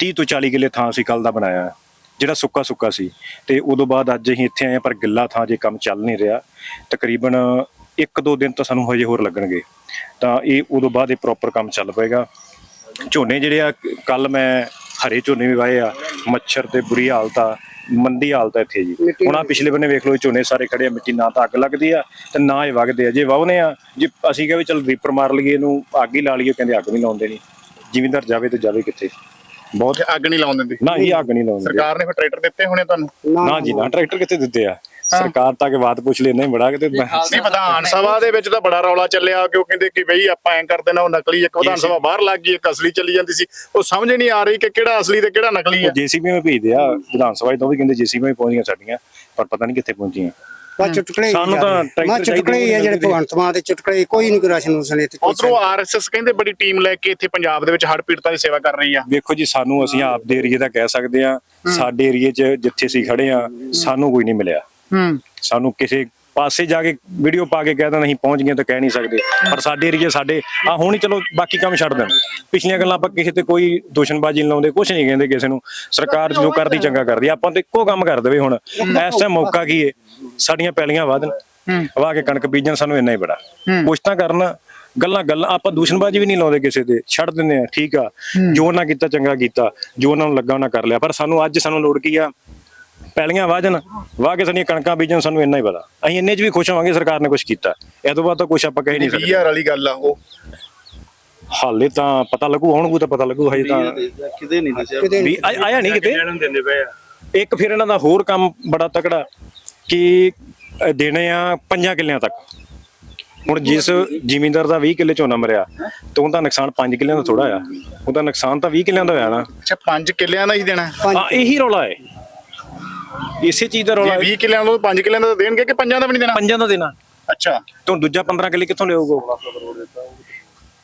30 ਤੋਂ 40 ਕਿੱਲੇ ਥਾਂ ਅਸੀਂ ਕੱਲ ਦਾ ਬਣਾਇਆ। ਹੈ, ਜਿਹੜਾ ਸੁੱਕਾ ਸੁੱਕਾ ਸੀ। ਤੇ ਉਦੋਂ ਬਾਅਦ ਅੱਜ ਅਸੀਂ ਇੱਥੇ ਆਏ ਹਾਂ, ਪਰ ਗਿੱਲਾ ਥਾਂ ਜੇ ਕੰਮ ਚੱਲ ਨਹੀਂ ਰਿਹਾ। ਤਕਰੀਬਨ ਇੱਕ ਦੋ ਦਿਨ ਤਾਂ ਸਾਨੂੰ ਹਜੇ ਹੋਰ ਲੱਗਣਗੇ। ਤਾਂ ਇਹ ਉਦੋਂ ਬਾਅਦ ਇਹ ਪ੍ਰੋਪਰ ਕੰਮ ਚੱਲ ਪਏਗਾ। ਝੋਨੇ ਜਿਹੜੇ ਆ ਕੱਲ ਮੈਂ ਹਰੇ ਝੋਨੇ ਵੀ ਵਾਏ ਆ ਮੱਛਰ ਤੇ ਬੁਰੀ ਹਾਲਤ ਆ ਮੰਦੀ ਹਾਲਤ ਆ ਇੱਥੇ ਜੀ। ਹੁਣ ਆ ਪਿਛਲੇ ਬੰਨੇ ਵੇਖ ਲਓ ਇਹ ਝੋਨੇ ਸਾਰੇ ਖੜੇ ਆ ਮਿੱਟੀ ਨਾ ਤਾਂ ਅੱਗ ਲੱਗਦੀ ਆ ਤੇ ਨਾ ਇਹ ਵਗਦੇ ਆ। ਜੇ ਵਾਹੁਨੇ ਆ ਜੇ ਅਸੀਂ ਕਹੇ ਵੀ ਚਲ ਰੀਪਰ ਮਾਰ ਲਈਏ ਇਹਨੂੰ ਅੱਗ ਹੀ ਲਾ ਲਈਏ ਕਹਿੰਦੇ ਅੱਗ ਨਹੀਂ ਲਾਉਂਦੇ ਨਹੀਂ। ਜ਼ਿਮੀਂਦਾਰ ਜਾਵੇ ਤੇ ਜਾਵੇ ਕਿੱਥੇ। ਬਹੁਤ ਅੱਗ ਨਹੀਂ ਲਾਉਣ ਦਿੰਦੀ। ਨਾ ਹੀ ਅੱਗ ਨਹੀਂ ਲਾਉਂਦੇ ਸਰਕਾਰ ਨੇ ਫਿਰ ਟਰੈਕਟਰ ਦਿੱਤੇ ਹੋਣੇ ਤੁਹਾਨੂੰ? ਨਾ ਜੀ ਨਾ। ਟਰੈਕਟਰ ਕਿੱਥੇ ਦਿੱਤੇ ਆ? ਸਰਕਾਰ ਤਾਂ ਕੇ ਬਾਤ ਪੁੱਛ ਲੈਣਾ ਹੀ ਬੜਾ ਕਿਤੇ ਨਹੀਂ ਵਿਧਾਨ ਸਭਾ ਦੇ ਵਿੱਚ ਤਾਂ ਬੜਾ ਰੌਲਾ ਚੱਲਿਆ ਕਿ ਉਹ ਕਹਿੰਦੇ ਕਿ ਬਈ ਆਪਾਂ ਐਂ ਕਰ ਦੇਣਾ ਉਹ ਨਕਲੀ ਇੱਕ ਵਿਧਾਨ ਸਭਾ ਬਾਹਰ ਲੱਗ ਗਈ ਇੱਕ ਅਸਲੀ ਚੱਲੀ ਜਾਂਦੀ ਸੀ। ਉਹ ਸਮਝ ਨਹੀਂ ਆ ਰਹੀ ਕਿ ਕਿਹੜਾ ਅਸਲੀ ਤੇ ਕਿਹੜਾ ਨਕਲੀ ਆ। ਜੀਸੀਬੀ ਵਿੱਚ ਭੇਜਦੇ ਆ ਵਿਧਾਨ ਸਭਾ ਤੋਂ ਵੀ ਕਹਿੰਦੇ ਜੀਸੀਬੀ ਵਿੱਚ ਪਹੁੰਚ ਗਈਆਂ ਸਾਡੀਆਂ ਪਰ ਪਤਾ ਨਹੀਂ ਕਿੱਥੇ ਪਹੁੰਚੀਆਂ। ਬਾ ਚੁਟਕਲੇ ਹੀ ਸਾਨੂੰ ਤਾਂ। ਟਰੈਕਟਰ ਚੁਟਕਲੇ ਹੀ ਆ ਜਿਹੜੇ ਭਗਵੰਤ ਮਾਨ ਦੇ ਚੁਟਕਲੇ ਕੋਈ ਨਹੀਂ ਕੋਈ ਰਾਸ਼ਨ ਉਸਨੇ ਤੇ ਕੁਛ ਉਧਰੋਂ ਆਰਐਸਐਸ ਕਹਿੰਦੇ ਬੜੀ ਟੀਮ ਲੈ ਕੇ ਇੱਥੇ ਪੰਜਾਬ ਦੇ ਵਿੱਚ ਹੜ੍ਹ ਪੀੜਤਾਂ ਦੀ ਸੇਵਾ ਕਰ ਰਹੀ ਆ। ਵੇਖੋ ਜੀ ਸਾਨੂੰ ਅਸੀਂ ਆਪ ਦੇ ਏਰੀਏ ਦਾ ਕਹਿ ਸਕਦੇ ਆ ਸਾਡੇ ਏਰੀਏ 'ਚ ਜਿੱਥੇ ਅਸੀਂ ਖੜੇ ਆ ਸਾਨੂੰ ਕੋਈ ਨਹੀਂ ਮਿਲਿਆ। ਹੂੰ। ਸਾਨੂੰ ਕਿਸੇ ਪਾਸੇ ਜਾ ਕੇ ਵੀਡੀਓ ਪਾ ਕੇ ਕਹਿ ਦੇਣਾ ਅਸੀਂ ਪਹੁੰਚ ਗਏ ਤਾਂ ਕਹਿ ਨਹੀਂ ਸਕਦੇ। ਪਰ ਸਾਡੇ ਏਰੀਏ ਸਾਡੇ ਆ ਹੁਣ ਹੀ ਚਲੋ ਬਾਕੀ ਕੰਮ ਛੱਡ ਦੇਣ। ਪਿਛਲੀਆਂ ਗੱਲਾਂ ਆਪਾਂ ਕਿਸੇ ਤੇ ਕੋਈ ਦੂਸ਼ਣਬਾਜ਼ੀ ਨਹੀਂ ਲਾਉਂਦੇ ਕੁਝ ਨਹੀਂ ਕਹਿੰਦੇ ਕਿਸੇ ਨੂੰ। ਸਰਕਾਰ ਜੋ ਕਰਦੀ ਚੰਗਾ ਕਰਦੀ ਆਪਾਂ ਤੇ ਇੱਕੋ ਕੰਮ ਕਰ ਦੇਵੇ ਹੁਣ। ਇਸ ਟਾਈਮ ਮੌਕਾ ਕੀ ਏ? ਸਾਡੀਆਂ ਪੈਲੀਆਂ ਵਧਣ ਵਾ ਕੇ ਕਣਕ ਬੀਜਣ ਸਾਨੂੰ ਇੰਨਾ ਹੀ ਬੜਾ। ਕੁਛ ਤਾਂ ਕਰਨਾ ਗੱਲਾਂ ਗੱਲਾਂ ਆਪਾਂ ਦੂਸ਼ਣਬਾਜ਼ੀ ਵੀ ਨਹੀਂ ਲਾਉਂਦੇ ਕਿਸੇ ਤੇ। ਛੱਡ ਦਿੰਦੇ ਆ ਠੀਕ ਆ। ਜੋ ਉਹਨਾਂ ਕੀਤਾ ਚੰਗਾ ਕੀਤਾ। ਜੋ ਉਹਨਾਂ ਨੂੰ ਲੱਗਾ ਉਹਨਾਂ ਕਰ ਲਿਆ। ਪਰ ਸਾਨੂੰ ਅੱਜ ਸਾਨੂੰ ਲੋੜ ਕੀ ਆ? ਪੈਲੀਆਂ ਵਾਜਣ ਵਾਹ ਕੇ ਸਾਡੀਆਂ ਕਣਕਾਂ ਬੀਜਣ ਸਾਨੂੰ ਇੰਨਾ ਹੀ ਪਤਾ। ਅਸੀਂ ਇੰਨੇ 'ਚ ਵੀ ਖੁਸ਼ ਹੋਵਾਂਗੇ ਸਰਕਾਰ ਨੇ ਕੁਝ ਕੀਤਾ। ਇਹ ਤੋਂ ਬਾਅਦ ਤਾਂ ਕੁਝ ਆਪਾਂ ਕਹਿ ਨਹੀਂ ਸਕਦੇ। 20000 ਵਾਲੀ ਗੱਲ ਆ ਉਹ? ਹਾਲੇ ਤਾਂ ਪਤਾ ਲੱਗੂ ਆਉਣਗੂ ਤਾਂ ਪਤਾ ਲੱਗੂ ਹਜੇ ਤਾਂ ਕਿਤੇ ਨਹੀਂ ਦੱਸਿਆ। ਵੀ ਆਇਆ ਨਹੀਂ ਕਿਤੇ ਇੱਕ ਫਿਰ ਇਹਨਾਂ ਦਾ ਹੋਰ ਕੰਮ ਬੜਾ ਤਕੜਾ ਕਿ ਦੇਣੇ ਆ ਪੰਜਾਂ ਕਿੱਲਿਆਂ ਤੱਕ। ਹੁਣ ਜਿਸ ਜ਼ਿਮੀਂਦਾਰ ਦਾ 20 ਕਿੱਲੇ ਝੋਨਾ ਮਰਿਆ ਤੇ ਉਹਦਾ ਨੁਕਸਾਨ 5 ਕਿੱਲਿਆਂ ਦਾ ਥੋੜਾ ਆ। ਉਹਦਾ ਨੁਕਸਾਨ ਤਾਂ 20 ਕਿੱਲਿਆਂ ਦਾ ਹੋਇਆ ਨਾ। ਅੱਛਾ 5 ਕਿੱਲਿਆਂ ਦਾ ਹੀ ਦੇਣਾ। ਹਾਂ ਇਹੀ ਰੌਲਾ ਹੈ। ਇਸੇ ਚੀਜ਼ ਦਾ ਰੌਲਾ ਹੈ 20 ਕਿੱਲਿਆਂ ਦਾ 5 ਕਿੱਲਿਆਂ ਦਾ ਤਾਂ ਦੇਣਗੇ ਕਿ ਪੰਜਾਂ ਦਾ ਵੀ ਨਹੀਂ ਦੇਣਾ? ਪੰਜਾਂ ਦਾ ਦੇਣਾ। ਅੱਛਾ। ਤੋਂ ਦੂਜਾ 15 ਕਿੱਲੇ ਕਿੱਥੋਂ ਲਿਆਊਗਾ?